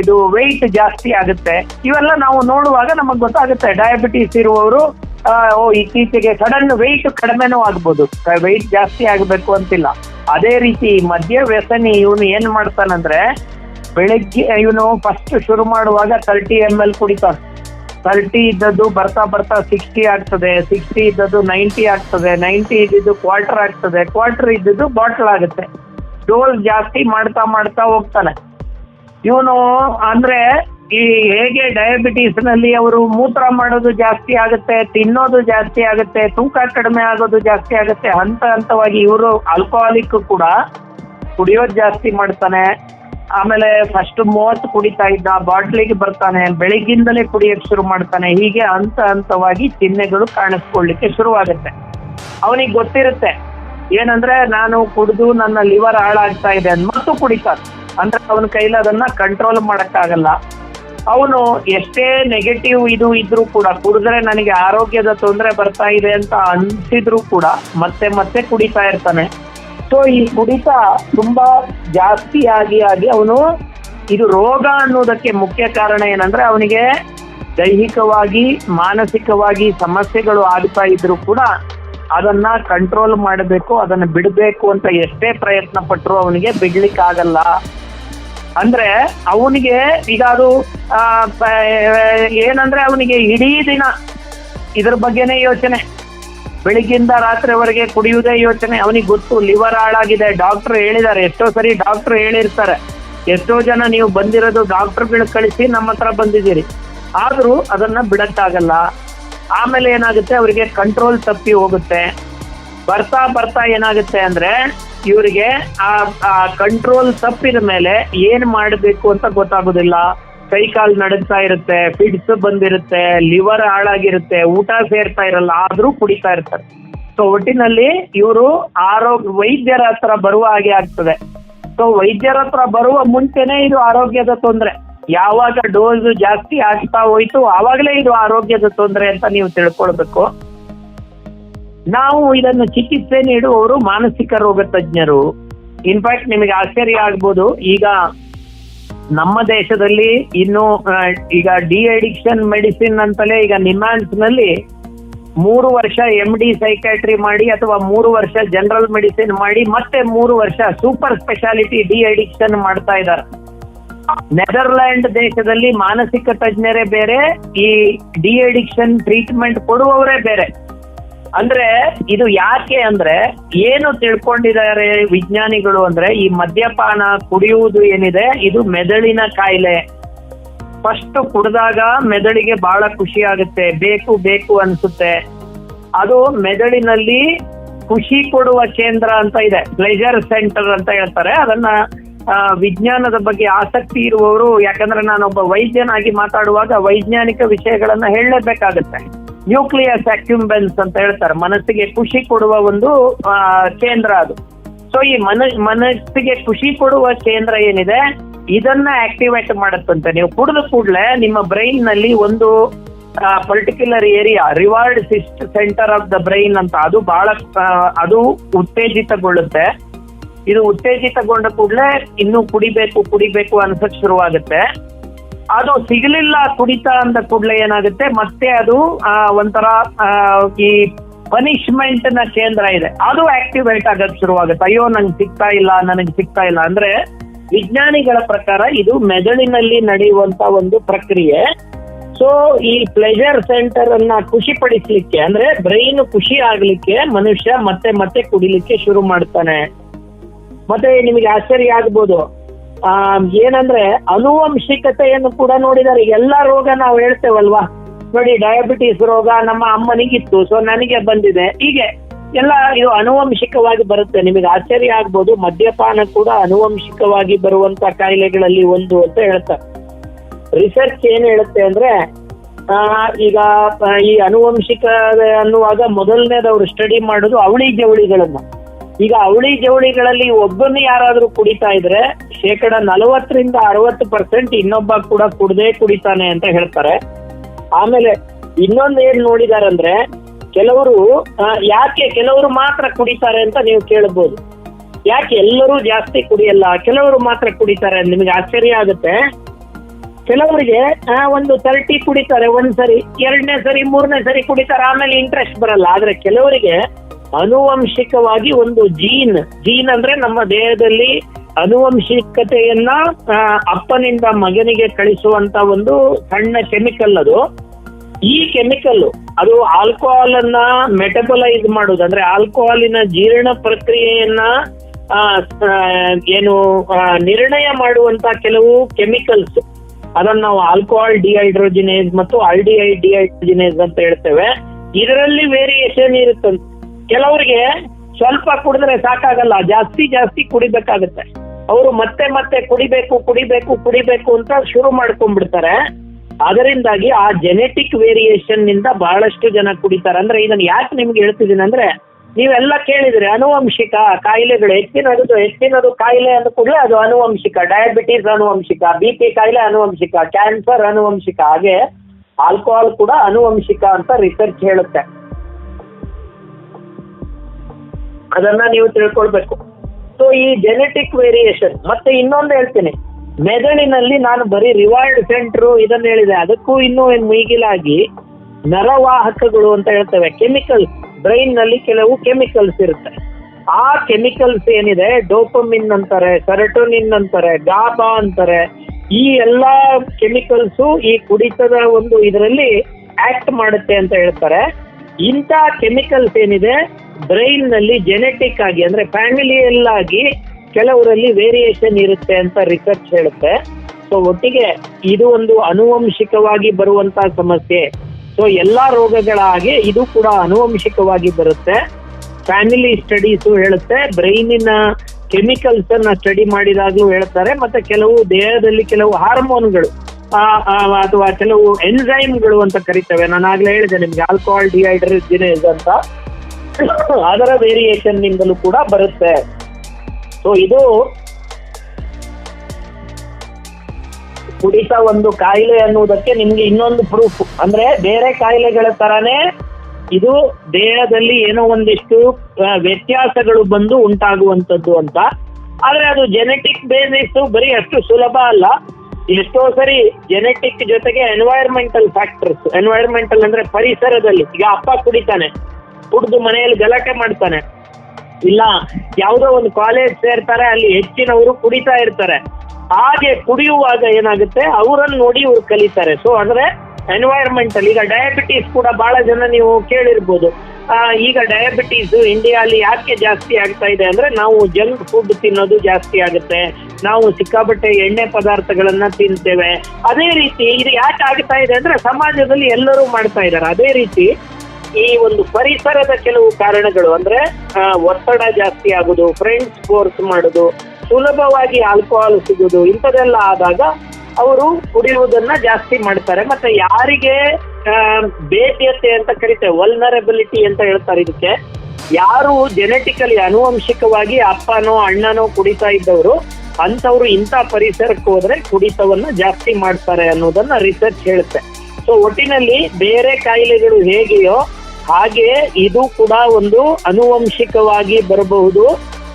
ಇದು ವೆಯ್ಟ್ ಜಾಸ್ತಿ ಆಗುತ್ತೆ. ಇವೆಲ್ಲ ನಾವು ನೋಡುವಾಗ ನಮಗೆ ಗೊತ್ತಾಗುತ್ತೆ ಡಯಾಬಿಟಿಸ್ ಇರುವವರು ಓ, ಇತ್ತೀಚೆಗೆ ಸಡನ್ ವೆಯ್ಟ್ ಕಡಿಮೆನೂ ಆಗ್ಬೋದು. ವೆಯ್ಟ್ ಜಾಸ್ತಿ ಆಗಬೇಕು ಅಂತಿಲ್ಲ. ಅದೇ ರೀತಿ ಮದ್ಯ ವ್ಯಸನಿ ಇವನು ಏನ್ ಮಾಡ್ತಾನಂದ್ರೆ, ಬೆಳಗ್ಗೆ, ಇವನು ಫಸ್ಟ್ ಶುರು ಮಾಡುವಾಗ ತರ್ಟಿ ಎಂ ಎಲ್ ಕುಡಿತಾನೆ. ತರ್ಟಿ ಇದ್ದದ್ದು ಬರ್ತಾ ಬರ್ತಾ ಸಿಕ್ಸ್ಟಿ ಆಗ್ತದೆ ಸಿಕ್ಸ್ಟಿ ಇದ್ದದ್ದು ನೈಂಟಿ ಆಗ್ತದೆ ನೈಂಟಿ ಇದ್ದಿದ್ದು ಕ್ವಾರ್ಟರ್ ಆಗ್ತದೆ ಕ್ವಾರ್ಟರ್ ಇದ್ದಿದ್ದು ಬಾಟಲ್ ಆಗುತ್ತೆ. ಡೋಲ್ ಜಾಸ್ತಿ ಮಾಡ್ತಾ ಮಾಡ್ತಾ ಹೋಗ್ತಾನೆ. ಇವನು ಅಂದ್ರೆ ಈ ಹೇಗೆ ಡಯಾಬಿಟೀಸ್ನಲ್ಲಿ ಅವರು ಮೂತ್ರ ಮಾಡೋದು ಜಾಸ್ತಿ ಆಗುತ್ತೆ, ತಿನ್ನೋದು ಜಾಸ್ತಿ ಆಗುತ್ತೆ, ತೂಕ ಕಡಿಮೆ ಆಗೋದು ಜಾಸ್ತಿ ಆಗುತ್ತೆ, ಹಂತ ಹಂತವಾಗಿ ಇವರು ಆಲ್ಕೋಹಾಲಿಕ್ ಕೂಡ ಕುಡಿಯೋದು ಜಾಸ್ತಿ ಮಾಡ್ತಾನೆ. ಆಮೇಲೆ ಫಸ್ಟ್ ಮೂವತ್ತು ಕುಡಿತಾ ಇದ್ದ ಬಾಟ್ಲಿಗೆ ಬರ್ತಾನೆ, ಬೆಳಿಗ್ಗಿಂದಲೇ ಕುಡಿಯಕ್ಕೆ ಶುರು ಮಾಡ್ತಾನೆ, ಹೀಗೆ ಹಂತ ಹಂತವಾಗಿ ಚಿಹ್ನೆಗಳು ಕಾಣಿಸ್ಕೊಳ್ಳಿಕ್ಕೆ ಶುರುವಾಗುತ್ತೆ. ಅವನಿಗೆ ಗೊತ್ತಿರುತ್ತೆ, ಏನಂದ್ರೆ ನಾನು ಕುಡಿದು ನನ್ನ ಲಿವರ್ ಹಾಳಾಗ್ತಾ ಇದೆ ಮತ್ತು ಕುಡಿತಾನೆ. ಅಂದ್ರೆ ಅವನ ಕೈಲಿ ಅದನ್ನ ಕಂಟ್ರೋಲ್ ಮಾಡಕ್ಕಾಗಲ್ಲ. ಅವನು ಎಷ್ಟೇ ನೆಗೆಟಿವ್ ಇದು ಇದ್ರೂ ಕೂಡ ಕುಡಿದ್ರೆ ನನಗೆ ಆರೋಗ್ಯದ ತೊಂದರೆ ಬರ್ತಾ ಇದೆ ಅಂತ ಅನ್ಸಿದ್ರು ಕೂಡ ಮತ್ತೆ ಮತ್ತೆ ಕುಡಿತಾ ಇರ್ತಾನೆ. ಸೊ ಈ ಕುಡಿತ ತುಂಬಾ ಜಾಸ್ತಿ ಆಗಿ ಆಗಿ ಅವನು ಇದು ರೋಗ ಅನ್ನೋದಕ್ಕೆ ಮುಖ್ಯ ಕಾರಣ ಏನಂದ್ರೆ ಅವನಿಗೆ ದೈಹಿಕವಾಗಿ, ಮಾನಸಿಕವಾಗಿ ಸಮಸ್ಯೆಗಳು ಆಗ್ತಾ ಇದ್ರು ಕೂಡ ಅದನ್ನ ಕಂಟ್ರೋಲ್ ಮಾಡಬೇಕು, ಅದನ್ನ ಬಿಡಬೇಕು ಅಂತ ಎಷ್ಟೇ ಪ್ರಯತ್ನ ಪಟ್ಟರು ಅವನಿಗೆ ಬಿಡ್ಲಿಕ್ಕೆ ಆಗಲ್ಲ ಅಂದ್ರೆ ಅವನಿಗೆ ಈಗ ಅದು ಏನಂದ್ರೆ ಅವನಿಗೆ ಇಡೀ ದಿನ ಇದ್ರ ಬಗ್ಗೆನೇ ಯೋಚನೆ. ಬೆಳಿಗ್ಗಿಂದ ರಾತ್ರಿವರೆಗೆ ಕುಡಿಯುವುದೇ ಯೋಚನೆ. ಅವನಿಗೆ ಗೊತ್ತು, ಲಿವರ್ ಹಾಳಾಗಿದೆ. ಡಾಕ್ಟರ್ ಹೇಳಿದ್ದಾರೆ. ಎಷ್ಟೋ ಸರಿ ಡಾಕ್ಟರ್ ಹೇಳಿರ್ತಾರೆ. ಎಷ್ಟೋ ಜನ ನೀವು ಬಂದಿರೋದು ಡಾಕ್ಟರ್ಗಳು ಕಳಿಸಿ ನಮ್ಮ ಹತ್ರ ಬಂದಿದ್ದೀರಿ. ಆದರೂ ಅದನ್ನ ಬಿಡಕ್ಕಾಗಲ್ಲ. ಆಮೇಲೆ ಏನಾಗುತ್ತೆ? ಅವರಿಗೆ ಕಂಟ್ರೋಲ್ ತಪ್ಪಿ ಹೋಗುತ್ತೆ. ಬರ್ತಾ ಬರ್ತಾ ಏನಾಗುತ್ತೆ ಅಂದ್ರೆ ಇವರಿಗೆ ಆ ಕಂಟ್ರೋಲ್ ತಪ್ಪಿದ ಮೇಲೆ ಏನ್ ಮಾಡಬೇಕು ಅಂತ ಗೊತ್ತಾಗೋದಿಲ್ಲ. ಕೈ ಕಾಲು ನಡಗ್ತಾ ಇರುತ್ತೆ ಫಿಡ್ಸ್ ಬಂದಿರುತ್ತೆ ಲಿವರ್ ಹಾಳಾಗಿರುತ್ತೆ, ಊಟ ಸೇರ್ತಾ ಇರಲ್ಲ, ಆದ್ರೂ ಕುಡಿತಾ ಇರ್ತಾರೆ. ಸೊ ಒಟ್ಟಿನಲ್ಲಿ ಇವರು ಆರೋಗ್ಯ ವೈದ್ಯರ ಹತ್ರ ಬರುವ ಹಾಗೆ ಆಗ್ತದೆ. ಸೊ ವೈದ್ಯರ ಹತ್ರ ಬರುವ ಮುಂಚೆನೆ ಇದು ಆರೋಗ್ಯದ ತೊಂದರೆ. ಯಾವಾಗ ಡೋಸ್ ಜಾಸ್ತಿ ಆಗ್ತಾ ಹೋಯ್ತು, ಆವಾಗಲೇ ಇದು ಆರೋಗ್ಯದ ತೊಂದರೆ ಅಂತ ನೀವು ತಿಳ್ಕೊಳ್ಬೇಕು. ನಾವು ಇದನ್ನು ಚಿಕಿತ್ಸೆ ನೀಡುವವರು ಮಾನಸಿಕ ರೋಗ ತಜ್ಞರು. ಇನ್ಫ್ಯಾಕ್ಟ್ ನಿಮಗೆ ಆಶ್ಚರ್ಯ ಆಗ್ಬೋದು. ಈಗ ನಮ್ಮ ದೇಶದಲ್ಲಿ ಇನ್ನು ಈಗ ಡಿ ಅಡಿಕ್ಷನ್ ಮೆಡಿಸಿನ್ ಅಂತಲೇ ಈಗ ನಿಮ್ಯಾನ್ಸ್ನಲ್ಲಿ ಮೂರು ವರ್ಷ ಎಂ ಡಿ ಸೈಕ್ಯಾಟ್ರಿ ಮಾಡಿ ಅಥವಾ ಮೂರು ವರ್ಷ ಜನರಲ್ ಮೆಡಿಸಿನ್ ಮಾಡಿ ಮತ್ತೆ ಮೂರು ವರ್ಷ ಸೂಪರ್ ಸ್ಪೆಷಾಲಿಟಿ ಡಿ ಅಡಿಕ್ಷನ್ ಮಾಡ್ತಾ ಇದ್ದಾರೆ. ನೆದರ್ಲ್ಯಾಂಡ್ ದೇಶದಲ್ಲಿ ಮಾನಸಿಕ ತಜ್ಞರೇ ಬೇರೆ, ಈ ಡಿ ಅಡಿಕ್ಷನ್ ಟ್ರೀಟ್ಮೆಂಟ್ ಕೊಡುವವರೇ ಬೇರೆ. ಅಂದ್ರೆ ಇದು ಯಾಕೆ ಅಂದ್ರೆ ಏನು ತಿಳ್ಕೊಂಡಿದ್ದಾರೆ ವಿಜ್ಞಾನಿಗಳು ಅಂದ್ರೆ ಈ ಮದ್ಯಪಾನ ಕುಡಿಯುವುದು ಏನಿದೆ? ಇದು ಮೆದುಳಿನ ಕಾಯಿಲೆ. ಫಸ್ಟ್ ಕುಡಿದಾಗ ಮೆದುಳಿಗೆ ಬಹಳ ಖುಷಿ ಆಗುತ್ತೆ. ಬೇಕು ಬೇಕು ಅನ್ಸುತ್ತೆ. ಅದು ಮೆದುಳಿನಲ್ಲಿ ಖುಷಿ ಕೊಡುವ ಕೇಂದ್ರ ಅಂತ ಇದೆ. ಪ್ಲೆಜರ್ ಸೆಂಟರ್ ಅಂತ ಹೇಳ್ತಾರೆ. ಅದನ್ನ ವಿಜ್ಞಾನದ ಬಗ್ಗೆ ಆಸಕ್ತಿ ಇರುವವರು, ಯಾಕಂದ್ರೆ ನಾನೊಬ್ಬ ವೈದ್ಯನಾಗಿ ಮಾತಾಡುವಾಗ ವೈಜ್ಞಾನಿಕ ವಿಷಯಗಳನ್ನ ಹೇಳಲೇಬೇಕಾಗತ್ತೆ. ನ್ಯೂಕ್ಲಿಯಸ್ ಅಕ್ಯುಂಬೆನ್ಸ್ ಅಂತ ಹೇಳ್ತಾರೆ. ಮನಸ್ಸಿಗೆ ಖುಷಿ ಕೊಡುವ ಒಂದು ಕೇಂದ್ರ ಅದು. ಸೊ ಈ ಮನ, ಮನಸ್ಸಿಗೆ ಖುಷಿ ಕೊಡುವ ಕೇಂದ್ರ ಏನಿದೆ? ಇದನ್ನ ಆಕ್ಟಿವೇಟ್ ಮಾಡುತ್ತಂತೆ. ನೀವು ಕುಡಿದ ಕೂಡಲೇ ನಿಮ್ಮ ಬ್ರೈನ್ನಲ್ಲಿ ಒಂದು particular area reward system centre of the brain ಅಂತ ಅದು ಬಹಳ ಅದು ಉತ್ತೇಜಿತಗೊಳ್ಳುತ್ತೆ. ಇದು ಉತ್ತೇಜಿತಗೊಂಡ ಕೂಡಲೇ ಇನ್ನು ಕುಡಿಬೇಕು ಕುಡಿಬೇಕು ಅನ್ಸಕ್ ಶುರುವಾಗುತ್ತೆ. ಅದು ಸಿಗಲಿಲ್ಲ, ಕುಡಿತಾ ಅಂದ ಕೂಡಲೇ ಏನಾಗುತ್ತೆ, ಮತ್ತೆ ಅದು ಒಂಥರ ಈ ಪನಿಷ್ಮೆಂಟ್ನ ಕೇಂದ್ರ ಇದೆ. ಅದು ಆಕ್ಟಿವೇಟ್ ಆಗೋದ್ ಶುರುವಾಗುತ್ತೆ. ಅಯ್ಯೋ, ನಂಗೆ ಸಿಗ್ತಾ ಇಲ್ಲ, ನನಗೆ ಸಿಗ್ತಾ ಇಲ್ಲ. ಅಂದ್ರೆ ವಿಜ್ಞಾನಿಗಳ ಪ್ರಕಾರ ಇದು ಮೆದುಳಿನಲ್ಲಿ ನಡೆಯುವಂತ ಒಂದು ಪ್ರಕ್ರಿಯೆ. ಸೊ ಈ ಪ್ಲೆಜರ್ ಸೆಂಟರ್ ಅನ್ನ ಖುಷಿ ಪಡಿಸ್ಲಿಕ್ಕೆ ಅಂದ್ರೆ ಬ್ರೈನ್ ಖುಷಿ ಆಗ್ಲಿಕ್ಕೆ ಮನುಷ್ಯ ಮತ್ತೆ ಮತ್ತೆ ಕುಡಿಲಿಕ್ಕೆ ಶುರು ಮಾಡ್ತಾನೆ. ಮತ್ತೆ ನಿಮಗೆ ಆಶ್ಚರ್ಯ ಆಗ್ಬೋದು. ಆ ಏನಂದ್ರೆ ಅನುವಂಶಿಕತೆಯನ್ನು ಕೂಡ ನೋಡಿದರೆ ಎಲ್ಲಾ ರೋಗ ನಾವು ಹೇಳ್ತೇವಲ್ವಾ? ನೋಡಿ ಡಯಾಬಿಟಿಸ್ ರೋಗ ನಮ್ಮ ಅಮ್ಮನಿಗಿತ್ತು ಸೊ ನನಗೆ ಬಂದಿದೆ. ಹೀಗೆ ಎಲ್ಲ ಇದು ಅನುವಂಶಿಕವಾಗಿ ಬರುತ್ತೆ. ನಿಮಗೆ ಆಶ್ಚರ್ಯ ಆಗ್ಬೋದು ಮದ್ಯಪಾನ ಕೂಡ ಅನುವಂಶಿಕವಾಗಿ ಬರುವಂತ ಕಾಯಿಲೆಗಳಲ್ಲಿ ಒಂದು ಅಂತ ಹೇಳ್ತಾರೆ. ರಿಸರ್ಚ್ ಏನ್ ಹೇಳುತ್ತೆ ಅಂದ್ರೆ ಆ, ಈಗ ಈ ಅನುವಂಶಿಕ ಅನ್ನುವಾಗ ಮೊದಲನೇದವ್ರು ಸ್ಟಡಿ ಮಾಡೋದು ಅವಳಿ ಜವಳಿಗಳನ್ನ. ಈಗ ಅವಳಿ ಜವಳಿಗಳಲ್ಲಿ ಒಬ್ಬನು ಯಾರಾದ್ರೂ ಕುಡಿತಾ ಇದ್ರೆ ಶೇಕಡ ನಲವತ್ತರಿಂದ ಅರವತ್ತು ಪರ್ಸೆಂಟ್ ಇನ್ನೊಬ್ಬ ಕೂಡ ಕುಡ್ದೇ ಕುಡಿತಾನೆ ಅಂತ ಹೇಳ್ತಾರೆ. ಆಮೇಲೆ ಇನ್ನೊಂದು ಏನ್ ನೋಡಿದಾರಂದ್ರೆ ಕೆಲವರು ಯಾಕೆ ಕೆಲವರು ಮಾತ್ರ ಕುಡಿತಾರೆ ಅಂತ ನೀವು ಕೇಳಬಹುದು ಯಾಕೆ ಎಲ್ಲರೂ ಜಾಸ್ತಿ ಕುಡಿಯಲ್ಲ, ಕೆಲವರು ಮಾತ್ರ ಕುಡಿತಾರೆ ನಿಮಗೆ ಆಶ್ಚರ್ಯ ಆಗುತ್ತೆ. ಕೆಲವರಿಗೆ ಒಂದು ತರ್ಟಿ ಕುಡಿತಾರೆ ಒಂದ್ಸರಿ, ಎರಡನೇ ಸರಿ, ಮೂರನೇ ಸರಿ ಕುಡಿತಾರೆ, ಆಮೇಲೆ ಇಂಟ್ರೆಸ್ಟ್ ಬರಲ್ಲ. ಆದ್ರೆ ಕೆಲವರಿಗೆ ಅನುವಂಶಿಕವಾಗಿ ಒಂದು ಜೀನ್ ಜೀನ್ ಅಂದ್ರೆ ನಮ್ಮ ದೇಹದಲ್ಲಿ ಅನುವಂಶಿಕತೆಯನ್ನ ಅಪ್ಪನಿಂದ ಮಗನಿಗೆ ಕಳಿಸುವಂತ ಒಂದು ಸಣ್ಣ ಕೆಮಿಕಲ್ ಅದು. ಈ ಕೆಮಿಕಲ್ ಅದು ಆಲ್ಕೋಹಾಲ್ ಅನ್ನ ಮೆಟಬಲೈಸ್ ಮಾಡುದು. ಅಂದ್ರೆ ಆಲ್ಕೋಹಾಲಿನ ಜೀರ್ಣ ಪ್ರಕ್ರಿಯೆಯನ್ನ ಏನು ನಿರ್ಣಯ ಮಾಡುವಂತ ಕೆಲವು ಕೆಮಿಕಲ್ಸ್. ಅದನ್ನ ನಾವು ಆಲ್ಕೋಹಾಲ್ ಡಿಹೈಡ್ರೋಜಿನೇಸ್ ಮತ್ತು ಆಲ್ಡಿಹೈಡ್ ಡಿಹೈಡ್ರೋಜಿನೇಸ್ ಅಂತ ಹೇಳ್ತೇವೆ. ಇದರಲ್ಲಿ ವೇರಿಯೇಷನ್ ಇರುತ್ತೆ ಕೆಲವರಿಗೆ ಸ್ವಲ್ಪ ಕುಡಿದ್ರೆ ಸಾಕಾಗಲ್ಲ, ಜಾಸ್ತಿ ಜಾಸ್ತಿ ಕುಡಿಬೇಕಾಗುತ್ತೆ. ಅವರು ಮತ್ತೆ ಮತ್ತೆ ಕುಡಿಬೇಕು ಕುಡಿಬೇಕು ಕುಡಿಬೇಕು ಅಂತ ಶುರು ಮಾಡ್ಕೊಂಡ್ಬಿಡ್ತಾರೆ. ಅದರಿಂದಾಗಿ ಆ ಜೆನೆಟಿಕ್ ವೇರಿಯೇಷನ್ನಿಂದ ಬಹಳಷ್ಟು ಜನ ಕುಡಿತಾರೆ. ಅಂದ್ರೆ ಇದನ್ನ ಯಾಕೆ ನಿಮ್ಗೆ ಹೇಳ್ತಿದ್ದೀನಿ ಅಂದ್ರೆ, ನೀವೆಲ್ಲ ಕೇಳಿದ್ರೆ ಅನುವಂಶಿಕ ಕಾಯಿಲೆಗಳು, ಹೆಚ್ಚಿನದು ಹೆಚ್ಚಿನದು ಕಾಯಿಲೆ ಅಂದ ಕೂಡಲೇ ಅದು ಅನುವಂಶಿಕ. ಡಯಾಬಿಟೀಸ್ ಅನುವಂಶಿಕ ಬಿ ಪಿ ಕಾಯಿಲೆ ಅನುವಂಶಿಕ ಕ್ಯಾನ್ಸರ್ ಅನುವಂಶಿಕ. ಹಾಗೆ ಆಲ್ಕೋಹಾಲ್ ಕೂಡ ಅನುವಂಶಿಕ ಅಂತ ರಿಸರ್ಚ್ ಹೇಳುತ್ತೆ. ಅದನ್ನ ನೀವು ತಿಳ್ಕೊಳ್ಬೇಕು. ಸೊ ಈ ಜೆನೆಟಿಕ್ ವೇರಿಯೇಷನ್ ಮತ್ತೆ ಇನ್ನೊಂದು ಹೇಳ್ತೀನಿ. ಮೆದುಳಿನಲ್ಲಿ ನಾನು ಬರೀ ರಿವಾರ್ಡ್ ಸೆಂಟ್ರು ಇದನ್ನ ಹೇಳಿದೆ. ಅದಕ್ಕೂ ಇನ್ನೂ ಏನು ಮೀಗಿಲಾಗಿ ನರವಾಹಕಗಳು ಅಂತ ಹೇಳ್ತೇವೆ. ಕೆಮಿಕಲ್ಸ್ ಬ್ರೈನ್ನಲ್ಲಿ ಕೆಲವು ಕೆಮಿಕಲ್ಸ್ ಇರುತ್ತೆ. ಆ ಕೆಮಿಕಲ್ಸ್ ಏನಿದೆ? ಡೋಪಮಿನ್ ಅಂತಾರೆ ಸೆರಟೋನಿನ್ ಅಂತಾರೆ ಗಾಬಾ ಅಂತಾರೆ. ಈ ಎಲ್ಲಾ ಕೆಮಿಕಲ್ಸು ಈ ಕುಡಿತದ ಒಂದು ಇದರಲ್ಲಿ ಆಕ್ಟ್ ಮಾಡುತ್ತೆ ಅಂತ ಹೇಳ್ತಾರೆ. ಇಂಥ ಕೆಮಿಕಲ್ಸ್ ಏನಿದೆ ಬ್ರೈನ್ನಲ್ಲಿ ಜೆನೆಟಿಕ್ ಆಗಿ, ಅಂದ್ರೆ ಫ್ಯಾಮಿಲಿಯಲ್ ಆಗಿ ಕೆಲವರಲ್ಲಿ ವೇರಿಯೇಷನ್ ಇರುತ್ತೆ ಅಂತ ರಿಸರ್ಚ್ ಹೇಳುತ್ತೆ. ಸೊ ಒಟ್ಟಿಗೆ ಇದು ಒಂದು ಅನುವಂಶಿಕವಾಗಿ ಬರುವಂತ ಸಮಸ್ಯೆ. ಸೊ ಎಲ್ಲಾ ರೋಗಗಳ ಹಾಗೆ ಇದು ಕೂಡ ಅನುವಂಶಿಕವಾಗಿ ಬರುತ್ತೆ. ಫ್ಯಾಮಿಲಿ ಸ್ಟಡೀಸು ಹೇಳುತ್ತೆ. ಬ್ರೈನಿನ ಕೆಮಿಕಲ್ಸ್ ಅನ್ನ ಸ್ಟಡಿ ಮಾಡಿದಾಗ್ಲೂ ಹೇಳ್ತಾರೆ. ಮತ್ತೆ ಕೆಲವು ದೇಹದಲ್ಲಿ ಕೆಲವು ಹಾರ್ಮೋನ್ಗಳು ಅಥವಾ ಕೆಲವು ಎನ್ಸೈಮ್ಗಳು ಅಂತ ಕರಿತೇವೆ. ನಾನು ಆಗ್ಲೇ ಹೇಳಿದೆ ನಿಮ್ಗೆ ಆಲ್ಕೋಹಾಲ್ ಡಿಹೈಡ್ರೋಜಿನೇಸ್ ಅಂತ. ಅದರ ವೇರಿಯೇಷನ್ ನಿಂದಲೂ ಕೂಡ ಬರುತ್ತೆ. ಸೊ ಇದು ಕುಡಿತ ಒಂದು ಕಾಯಿಲೆ ಅನ್ನುವುದಕ್ಕೆ ನಿಮ್ಗೆ ಇನ್ನೊಂದು ಪ್ರೂಫ್ ಅಂದ್ರೆ ಬೇರೆ ಕಾಯಿಲೆಗಳ ತರಾನೇ ಇದು ದೇಹದಲ್ಲಿ ಏನೋ ಒಂದಿಷ್ಟು ವ್ಯತ್ಯಾಸಗಳು ಬಂದು ಉಂಟಾಗುವಂತದ್ದು ಅಂತ. ಆದ್ರೆ ಅದು ಜೆನೆಟಿಕ್ ಬೇಸಿಸ್ ಬರೀ ಅಷ್ಟು ಸುಲಭ ಅಲ್ಲ. ಎಷ್ಟೋ ಸರಿ ಜೆನೆಟಿಕ್ ಜೊತೆಗೆ ಎನ್ವೈರ್ಮೆಂಟಲ್ ಫ್ಯಾಕ್ಟರ್ಸ್ ಎನ್ವೈರ್ಮೆಂಟಲ್ ಅಂದ್ರೆ ಪರಿಸರದಲ್ಲಿ, ಈಗ ಅಪ್ಪ ಕುಡಿತಾನೆ, ಕುಡಿದು ಮನೆಯಲ್ಲಿ ಗಲಾಟೆ ಮಾಡ್ತಾನೆ. ಇಲ್ಲ, ಯಾವುದೋ ಒಂದು ಕಾಲೇಜ್ ಸೇರ್ತಾರೆ, ಅಲ್ಲಿ ಹೆಚ್ಚಿನವರು ಕುಡಿತಾ ಇರ್ತಾರೆ. ಹಾಗೆ ಕುಡಿಯುವಾಗ ಏನಾಗುತ್ತೆ, ಅವರನ್ನು ನೋಡಿ ಇವ್ರು ಕಲಿತಾರೆ. ಸೊ ಅಂದ್ರೆ ಎನ್ವೈರ್ಮೆಂಟಲ್ ಈಗ ಡಯಾಬಿಟೀಸ್ ಕೂಡ ಬಹಳ ಜನ ನೀವು ಕೇಳಿರ್ಬೋದು. ಈಗ ಡಯಾಬಿಟೀಸ್ ಇಂಡಿಯಾಲಿ ಯಾಕೆ ಜಾಸ್ತಿ ಆಗ್ತಾ ಇದೆ ಅಂದ್ರೆ ನಾವು ಜಂಕ್ ಫುಡ್ ತಿನ್ನೋದು ಜಾಸ್ತಿ ಆಗುತ್ತೆ. ನಾವು ಸಿಕ್ಕಾಪಟ್ಟೆ ಎಣ್ಣೆ ಪದಾರ್ಥಗಳನ್ನ ತಿಂತೇವೆ. ಅದೇ ರೀತಿ ಇದು ಯಾಕೆ ಆಗ್ತಾ ಇದೆ ಅಂದ್ರೆ ಸಮಾಜದಲ್ಲಿ ಎಲ್ಲರೂ ಮಾಡ್ತಾ ಇದ್ದಾರೆ. ಅದೇ ರೀತಿ ಈ ಒಂದು ಪರಿಸರದ ಕೆಲವು ಕಾರಣಗಳು ಅಂದ್ರೆ ಒತ್ತಡ ಜಾಸ್ತಿ ಆಗುದು ಫ್ರೆಂಡ್ಸ್ ಫೋರ್ಸ್ ಮಾಡುದು, ಸುಲಭವಾಗಿ ಆಲ್ಕೋಹಾಲ್ ಸಿಗುದು ಇಂಥದೆಲ್ಲ ಆದಾಗ ಅವರು ಕುಡಿಯುವುದನ್ನ ಜಾಸ್ತಿ ಮಾಡ್ತಾರೆ. ಮತ್ತೆ ಯಾರಿಗೆ ಬೇಟಿಯತೆ ಅಂತ ಕರಿತೇವೆ ವಲ್ನರಬಿಲಿಟಿ ಅಂತ ಹೇಳ್ತಾರೆ ಇದಕ್ಕೆ, ಯಾರು ಜೆನೆಟಿಕಲಿ ಅನುವಂಶಿಕವಾಗಿ ಅಪ್ಪನೋ ಅಣ್ಣನೋ ಕುಡಿತಾ ಇದ್ದವರು, ಅಂಥವ್ರು ಇಂಥ ಪರಿಸರಕ್ಕೆ ಹೋದ್ರೆ ಕುಡಿತವನ್ನ ಜಾಸ್ತಿ ಮಾಡ್ತಾರೆ ಅನ್ನೋದನ್ನ ರಿಸರ್ಚ್ ಹೇಳುತ್ತೆ. ಸೊ ಒಟ್ಟಿನಲ್ಲಿ ಬೇರೆ ಕಾಯಿಲೆಗಳು ಹೇಗೆಯೋ ಹಾಗೆ ಇದು ಕೂಡ ಒಂದು ಅನುವಂಶಿಕವಾಗಿ ಬರಬಹುದು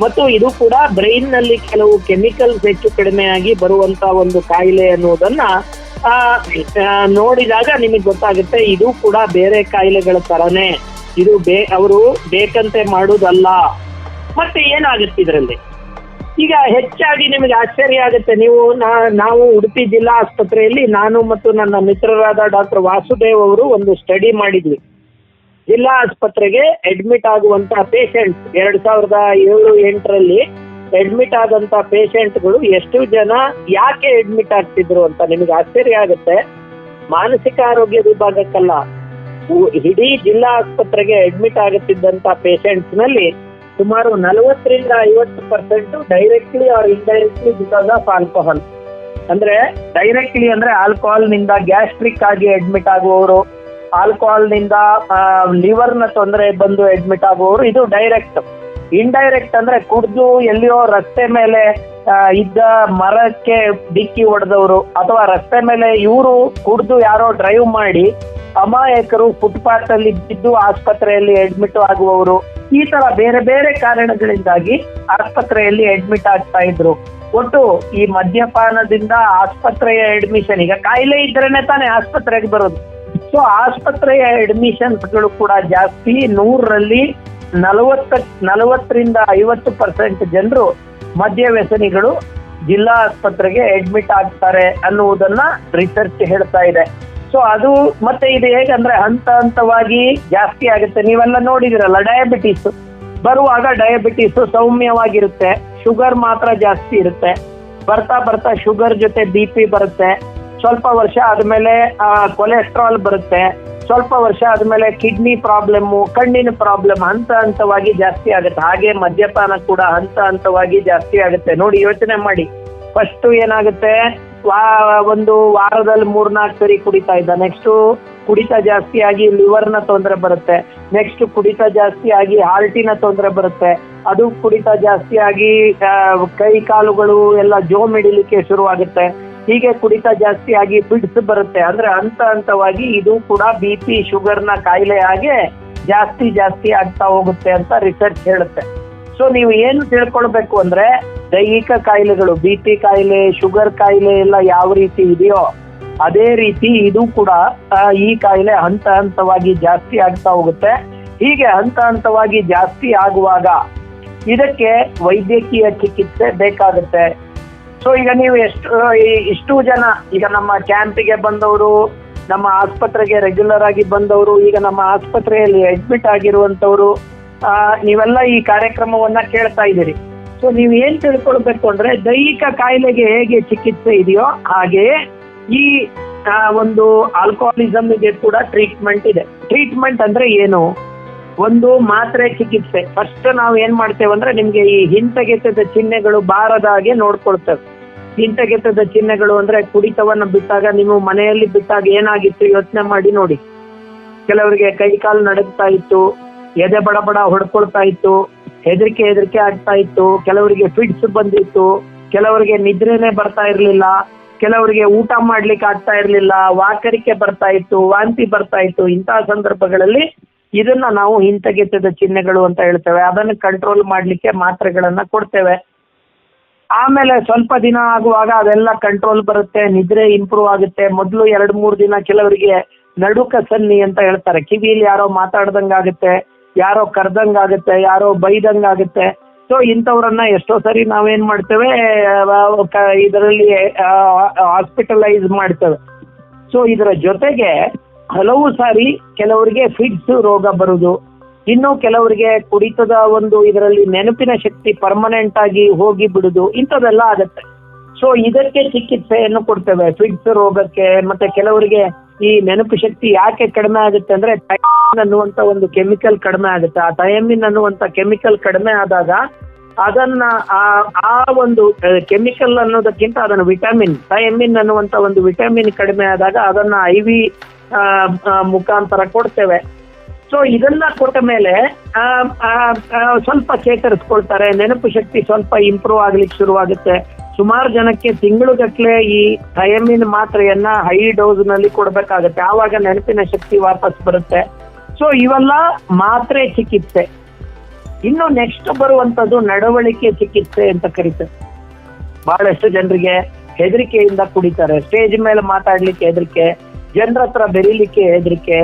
ಮತ್ತು ಇದು ಕೂಡ ಬ್ರೈನ್ನಲ್ಲಿ ಕೆಲವು ಕೆಮಿಕಲ್ಸ್ ಹೆಚ್ಚು ಕಡಿಮೆಯಾಗಿ ಬರುವಂತ ಒಂದು ಕಾಯಿಲೆ ಆ, ನೋಡಿದಾಗ ನಿಮಗೆ ಗೊತ್ತಾಗುತ್ತೆ ಇದು ಕೂಡ ಬೇರೆ ಕಾಯಿಲೆಗಳ ತರನೇ. ಇದು ಬೇ ಅವರು ಬೇಕಂತೆ ಮಾಡುವುದಲ್ಲ ಮತ್ತೆ ಏನಾಗುತ್ತೆ ಇದರಲ್ಲಿ? ಈಗ ಹೆಚ್ಚಾಗಿ ನಿಮಗೆ ಆಶ್ಚರ್ಯ ಆಗುತ್ತೆ. ನೀವು ನಾವು ಉಡುಪಿ ಜಿಲ್ಲಾ ಆಸ್ಪತ್ರೆಯಲ್ಲಿ ನಾನು ಮತ್ತು ನನ್ನ ಮಿತ್ರರಾದ ಡಾಕ್ಟರ್ ವಾಸುದೇವ್ ಅವರು ಒಂದು ಸ್ಟಡಿ ಮಾಡಿದ್ವಿ. ಜಿಲ್ಲಾ ಆಸ್ಪತ್ರೆಗೆ ಅಡ್ಮಿಟ್ ಆಗುವಂತ ಪೇಷಂಟ್ ಎರಡ್ ಸಾವಿರದ ಏಳು ಎಂಟರಲ್ಲಿ ಅಡ್ಮಿಟ್ ಆದಂತ ಪೇಷಂಟ್ಗಳು ಎಷ್ಟು ಜನ, ಯಾಕೆ ಅಡ್ಮಿಟ್ ಆಗ್ತಿದ್ರು ಅಂತ ನಿಮಗೆ ಆಶ್ಚರ್ಯ ಆಗುತ್ತೆ. ಮಾನಸಿಕ ಆರೋಗ್ಯ ವಿಭಾಗಕ್ಕಲ್ಲ ಇಡೀ ಜಿಲ್ಲಾ ಆಸ್ಪತ್ರೆಗೆ ಅಡ್ಮಿಟ್ ಆಗುತ್ತಿದ್ದಂತ ಪೇಷಂಟ್ಸ್ನಲ್ಲಿ ಸುಮಾರು ನಲವತ್ತರಿಂದ ಐವತ್ತು percent directly or indirectly because of alcohol ಅಂದ್ರೆ ಡೈರೆಕ್ಟ್ಲಿ ಅಂದ್ರೆ ಆಲ್ಕೋಹಾಲ್ನಿಂದ ಗ್ಯಾಸ್ಟ್ರಿಕ್ ಆಗಿ ಅಡ್ಮಿಟ್ ಆಗುವವರು ಆಲ್ಕೋಹಾಲ್ನಿಂದ ಲಿವರ್ನ ತೊಂದರೆ ಬಂದು ಅಡ್ಮಿಟ್ ಆಗುವವರು ಇದು ಡೈರೆಕ್ಟ್ ಇಂಡೈರೆಕ್ಟ್ ಅಂದ್ರೆ ಕುಡ್ದು ಎಲ್ಲಿಯೋ ರಸ್ತೆ ಮೇಲೆ ಇದ್ದ ಮರಕ್ಕೆ ಡಿಕ್ಕಿ ಹೊಡೆದವರು ಅಥವಾ ರಸ್ತೆ ಮೇಲೆ ಇವರು ಕುಡ್ದು ಯಾರೋ ಡ್ರೈವ್ ಮಾಡಿ ಅಮಾಯಕರು ಫುಟ್ಪಾತ್ ಅಲ್ಲಿ ಬಿದ್ದು ಆಸ್ಪತ್ರೆಯಲ್ಲಿ ಅಡ್ಮಿಟ್ ಆಗುವವರು ಈ ತರ ಬೇರೆ ಬೇರೆ ಕಾರಣಗಳಿಂದಾಗಿ ಆಸ್ಪತ್ರೆಯಲ್ಲಿ ಅಡ್ಮಿಟ್ ಆಗ್ತಾ ಇದ್ರು. ಒಟ್ಟು ಈ ಮದ್ಯಪಾನದಿಂದ ಆಸ್ಪತ್ರೆಯ ಅಡ್ಮಿಷನ್ ಈಗ ಕಾಯಿಲೆ ಇದ್ರೇನೆ ತಾನೇ ಆಸ್ಪತ್ರೆಗೆ ಬರೋದು. ಸೊ ಆಸ್ಪತ್ರೆಯ ಅಡ್ಮಿಷನ್ಸ್ಗಳು ಕೂಡ ಜಾಸ್ತಿ. ನೂರರಲ್ಲಿ ನಲವತ್ತ, ನಲವತ್ತರಿಂದ ಐವತ್ತು ಪರ್ಸೆಂಟ್ ಜನರು ಮದ್ಯ ವ್ಯಸನಿಗಳು ಜಿಲ್ಲಾ ಆಸ್ಪತ್ರೆಗೆ ಅಡ್ಮಿಟ್ ಆಗ್ತಾರೆ ಅನ್ನುವುದನ್ನ ರಿಸರ್ಚ್ ಹೇಳ್ತಾ ಇದೆ. ಸೊ ಅದು ಮತ್ತೆ ಇದು ಹೇಗಂದ್ರೆ ಹಂತ ಹಂತವಾಗಿ ಜಾಸ್ತಿ ಆಗುತ್ತೆ. ನೀವೆಲ್ಲ ನೋಡಿದಿರಲ್ಲ ಡಯಾಬಿಟಿಸ್ ಬರುವಾಗ ಡಯಾಬಿಟಿಸ್ ಸೌಮ್ಯವಾಗಿರುತ್ತೆ. ಶುಗರ್ ಮಾತ್ರ ಜಾಸ್ತಿ ಇರುತ್ತೆ. ಬರ್ತಾ ಬರ್ತಾ ಶುಗರ್ ಜೊತೆ ಬಿ ಪಿ ಬರುತ್ತೆ. ಸ್ವಲ್ಪ ವರ್ಷ ಆದ್ಮೇಲೆ ಕೊಲೆಸ್ಟ್ರಾಲ್ ಬರುತ್ತೆ. ಸ್ವಲ್ಪ ವರ್ಷ ಆದ್ಮೇಲೆ ಕಿಡ್ನಿ ಪ್ರಾಬ್ಲಮ್ಮು ಕಣ್ಣಿನ ಪ್ರಾಬ್ಲಮ್ ಹಂತ ಹಂತವಾಗಿ ಜಾಸ್ತಿ ಆಗುತ್ತೆ. ಹಾಗೆ ಮದ್ಯಪಾನ ಕೂಡ ಹಂತ ಹಂತವಾಗಿ ಜಾಸ್ತಿ ಆಗುತ್ತೆ. ನೋಡಿ, ಯೋಚನೆ ಮಾಡಿ. ಫಸ್ಟ್ ಏನಾಗುತ್ತೆ? ವಾ, ಒಂದು ವಾರದಲ್ಲಿ ಮೂರ್ನಾಲ್ಕು ಸರಿ ಕುಡಿತಾ ಇದ್ದ. ನೆಕ್ಸ್ಟ್ ಕುಡಿತ ಜಾಸ್ತಿ ಆಗಿ ಲಿವರ್ನ ತೊಂದರೆ ಬರುತ್ತೆ. ನೆಕ್ಸ್ಟ್ ಕುಡಿತ ಜಾಸ್ತಿ ಆಗಿ ಹಾರ್ಟಿನ ತೊಂದರೆ ಬರುತ್ತೆ. ಅದು ಕುಡಿತ ಜಾಸ್ತಿ ಆಗಿ ಕೈ ಕಾಲುಗಳು ಎಲ್ಲ ಜೋಮ್ ಹಿಡಿಲಿಕ್ಕೆ ಶುರುವಾಗುತ್ತೆ. ಹೀಗೆ ಕುಡಿತ ಜಾಸ್ತಿ ಆಗಿ ಬಿಡ್ಸ್ ಬರುತ್ತೆ. ಅಂದ್ರೆ ಹಂತ ಹಂತವಾಗಿ ಇದು ಕೂಡ ಬಿ ಪಿ ಶುಗರ್ನ ಕಾಯಿಲೆ ಹಾಗೆ ಜಾಸ್ತಿ ಜಾಸ್ತಿ ಆಗ್ತಾ ಹೋಗುತ್ತೆ ಅಂತ ರಿಸರ್ಚ್ ಹೇಳುತ್ತೆ. ಸೊ ನೀವು ಏನು ತಿಳ್ಕೊಳ್ಬೇಕು ಅಂದ್ರೆ ದೈಹಿಕ ಕಾಯಿಲೆಗಳು ಬಿ ಪಿ ಕಾಯಿಲೆ ಶುಗರ್ ಕಾಯಿಲೆ ಎಲ್ಲ ಯಾವ ರೀತಿ ಇದೆಯೋ ಅದೇ ರೀತಿ ಇದು ಕೂಡ ಈ ಕಾಯಿಲೆ ಹಂತ ಹಂತವಾಗಿ ಜಾಸ್ತಿ ಆಗ್ತಾ ಹೋಗುತ್ತೆ. ಹೀಗೆ ಹಂತ ಹಂತವಾಗಿ ಜಾಸ್ತಿ ಆಗುವಾಗ ಇದಕ್ಕೆ ವೈದ್ಯಕೀಯ ಚಿಕಿತ್ಸೆ ಬೇಕಾಗುತ್ತೆ. ಸೊ ಈಗ ನೀವು ಎಷ್ಟು ಇಷ್ಟು ಜನ ಈಗ ನಮ್ಮ ಕ್ಯಾಂಪಿಗೆ ಬಂದವರು ನಮ್ಮ ಆಸ್ಪತ್ರೆಗೆ ರೆಗ್ಯುಲರ್ ಆಗಿ ಬಂದವರು ಈಗ ನಮ್ಮ ಆಸ್ಪತ್ರೆಯಲ್ಲಿ ಅಡ್ಮಿಟ್ ಆಗಿರುವಂತವರು ಆ, ನೀವೆಲ್ಲ ಈ ಕಾರ್ಯಕ್ರಮವನ್ನ ಕೇಳ್ತಾ ಇದ್ದೀರಿ. ಸೊ ನೀವು ಏನ್ ತಿಳ್ಕೊಳ್ಬೇಕು ಅಂದ್ರೆ ದೈಹಿಕ ಕಾಯಿಲೆಗೆ ಹೇಗೆ ಚಿಕಿತ್ಸೆ ಇದೆಯೋ ಹಾಗೆ ಈ ಒಂದು ಆಲ್ಕೋಹಾಲಿಸಮ್ಗೆ ಕೂಡ ಟ್ರೀಟ್ಮೆಂಟ್ ಇದೆ. ಟ್ರೀಟ್ಮೆಂಟ್ ಅಂದ್ರೆ ಏನು? ಒಂದು ಮಾತ್ರೆ ಚಿಕಿತ್ಸೆ. ಫಸ್ಟ್ ನಾವು ಏನ್ ಮಾಡ್ತೇವೆ ಅಂದ್ರೆ ನಿಮ್ಗೆ ಈ ಹಿಂತೆಗೆತದ ಚಿಹ್ನೆಗಳು ಬಾರದ ಹಾಗೆ ನೋಡ್ಕೊಳ್ತೇವೆ. ಹಿಂತೆಗೆತದ ಚಿಹ್ನೆಗಳು ಅಂದ್ರೆ ಕುಡಿತವನ್ನ ಬಿಟ್ಟಾಗ ನೀವು ಮನೆಯಲ್ಲಿ ಬಿಟ್ಟಾಗ ಏನಾಗಿತ್ತು ಯೋಚನೆ ಮಾಡಿ ನೋಡಿ. ಕೆಲವರಿಗೆ ಕೈ ಕಾಲು ನಡಗ್ತಾ ಇತ್ತು, ಎದೆ ಬಡ ಬಡ ಹೊಡ್ಕೊಳ್ತಾ ಇತ್ತು, ಹೆದರಿಕೆ ಹೆದರಿಕೆ ಆಗ್ತಾ ಇತ್ತು, ಕೆಲವರಿಗೆ ಫಿಟ್ಸ್ ಬಂದಿತ್ತು, ಕೆಲವರಿಗೆ ನಿದ್ರೆನೆ ಬರ್ತಾ ಇರ್ಲಿಲ್ಲ, ಕೆಲವರಿಗೆ ಊಟ ಮಾಡ್ಲಿಕ್ಕೆ ಆಗ್ತಾ ಇರ್ಲಿಲ್ಲ, ವಾಕರಿಕೆ ಬರ್ತಾ ಇತ್ತು, ವಾಂತಿ ಬರ್ತಾ ಇತ್ತು ಇಂತಹ ಸಂದರ್ಭಗಳಲ್ಲಿ ಇದನ್ನ ನಾವು ಹಿಂತೆಗೆತದ ಚಿಹ್ನೆಗಳು ಅಂತ ಹೇಳ್ತೇವೆ. ಅದನ್ನು ಕಂಟ್ರೋಲ್ ಮಾಡ್ಲಿಕ್ಕೆ ಮಾತ್ರೆಗಳನ್ನ ಕೊಡ್ತೇವೆ. ಆಮೇಲೆ ಸ್ವಲ್ಪ ದಿನ ಆಗುವಾಗ ಅದೆಲ್ಲ ಕಂಟ್ರೋಲ್ ಬರುತ್ತೆ, ನಿದ್ರೆ ಇಂಪ್ರೂವ್ ಆಗುತ್ತೆ. ಮೊದಲು ಎರಡ್, ಮೂರು ದಿನ ಕೆಲವರಿಗೆ ನಡುಕ ಸನ್ನಿ ಅಂತ ಹೇಳ್ತಾರೆ. ಕಿವಿಲಿ ಯಾರೋ ಮಾತಾಡ್ದಂಗಾಗುತ್ತೆ ಯಾರೋ ಕರ್ದಂಗಾಗುತ್ತೆ ಯಾರೋ ಬೈದಂಗಾಗುತ್ತೆ ಸೊ ಇಂಥವ್ರನ್ನ ಎಷ್ಟೋ ಸರಿ ನಾವೇನ್ ಮಾಡ್ತೇವೆ ಇದರಲ್ಲಿ ಹಾಸ್ಪಿಟಲೈಸ್ ಮಾಡ್ತೇವೆ. ಸೊ ಇದರ ಜೊತೆಗೆ ಹಲವು ಸಾರಿ ಕೆಲವರಿಗೆ ಫಿಟ್ಸ್ ರೋಗ ಬರುವುದು ಇನ್ನು ಕೆಲವರಿಗೆ ಕುಡಿತದ ಒಂದು ಇದರಲ್ಲಿ ನೆನಪಿನ ಶಕ್ತಿ ಪರ್ಮನೆಂಟ್ ಆಗಿ ಹೋಗಿ ಬಿಡುದು ಇಂಥದ್ದೆಲ್ಲ ಆಗತ್ತೆ. ಸೊ ಇದಕ್ಕೆ ಚಿಕಿತ್ಸೆಯನ್ನು ಕೊಡ್ತೇವೆ. ಫಿಡ್ಸ್ ರೋಗಕ್ಕೆ ಮತ್ತೆ ಕೆಲವರಿಗೆ ಈ ನೆನಪು ಶಕ್ತಿ ಯಾಕೆ ಕಡಿಮೆ ಆಗುತ್ತೆ ಅಂದ್ರೆ ಟೈಮಿನ್ ಅನ್ನುವಂತ ಒಂದು ಕೆಮಿಕಲ್ ಕಡಿಮೆ ಆಗುತ್ತೆ. ಆ ಥೈಮಿನ್ ಅನ್ನುವಂತ ಕೆಮಿಕಲ್ ಕಡಿಮೆ ಆದಾಗ ಅದನ್ನ ಆ ಆ ಒಂದು ಕೆಮಿಕಲ್ ಅನ್ನೋದಕ್ಕಿಂತ ಅದನ್ನ ವಿಟಮಿನ್ ಟೈಮಿನ್ ಅನ್ನುವಂತ ಒಂದು ವಿಟಮಿನ್ ಕಡಿಮೆ ಆದಾಗ ಅದನ್ನ ಐ ವಿ ಮುಖಾಂತರ ಕೊಡ್ತೇವೆ. ಸೊ ಇದನ್ನ ಕೊಟ್ಟ ಮೇಲೆ ಸ್ವಲ್ಪ ಚೇತರಿಸ್ಕೊಳ್ತಾರೆ. ನೆನಪು ಶಕ್ತಿ ಸ್ವಲ್ಪ ಇಂಪ್ರೂವ್ ಆಗ್ಲಿಕ್ಕೆ ಶುರುವಾಗುತ್ತೆ. ಸುಮಾರು ಜನಕ್ಕೆ ತಿಂಗಳುಗಟ್ಲೆ ಈ ಥಯಮಿನ್ ಮಾತ್ರೆಯನ್ನ ಹೈ ಡೋಸ್ನಲ್ಲಿ ಕೊಡ್ಬೇಕಾಗತ್ತೆ. ಆವಾಗ ನೆನಪಿನ ಶಕ್ತಿ ವಾಪಸ್ ಬರುತ್ತೆ. ಸೊ ಇವೆಲ್ಲ ಮಾತ್ರೆ ಚಿಕಿತ್ಸೆ. ಇನ್ನು ನೆಕ್ಸ್ಟ್ ಬರುವಂತದ್ದು ನಡವಳಿಕೆ ಚಿಕಿತ್ಸೆ ಅಂತ ಕರೀತಾರೆ. ಬಹಳಷ್ಟು ಜನರಿಗೆ ಹೆದರಿಕೆಯಿಂದ ಕುಡಿತಾರೆ. ಸ್ಟೇಜ್ ಮೇಲೆ ಮಾತಾಡ್ಲಿಕ್ಕೆ ಹೆದರಿಕೆ ಜನರ ಹತ್ರ ಬೆರೀಲಿಕ್ಕೆ ಹೆದರಿಕೆ.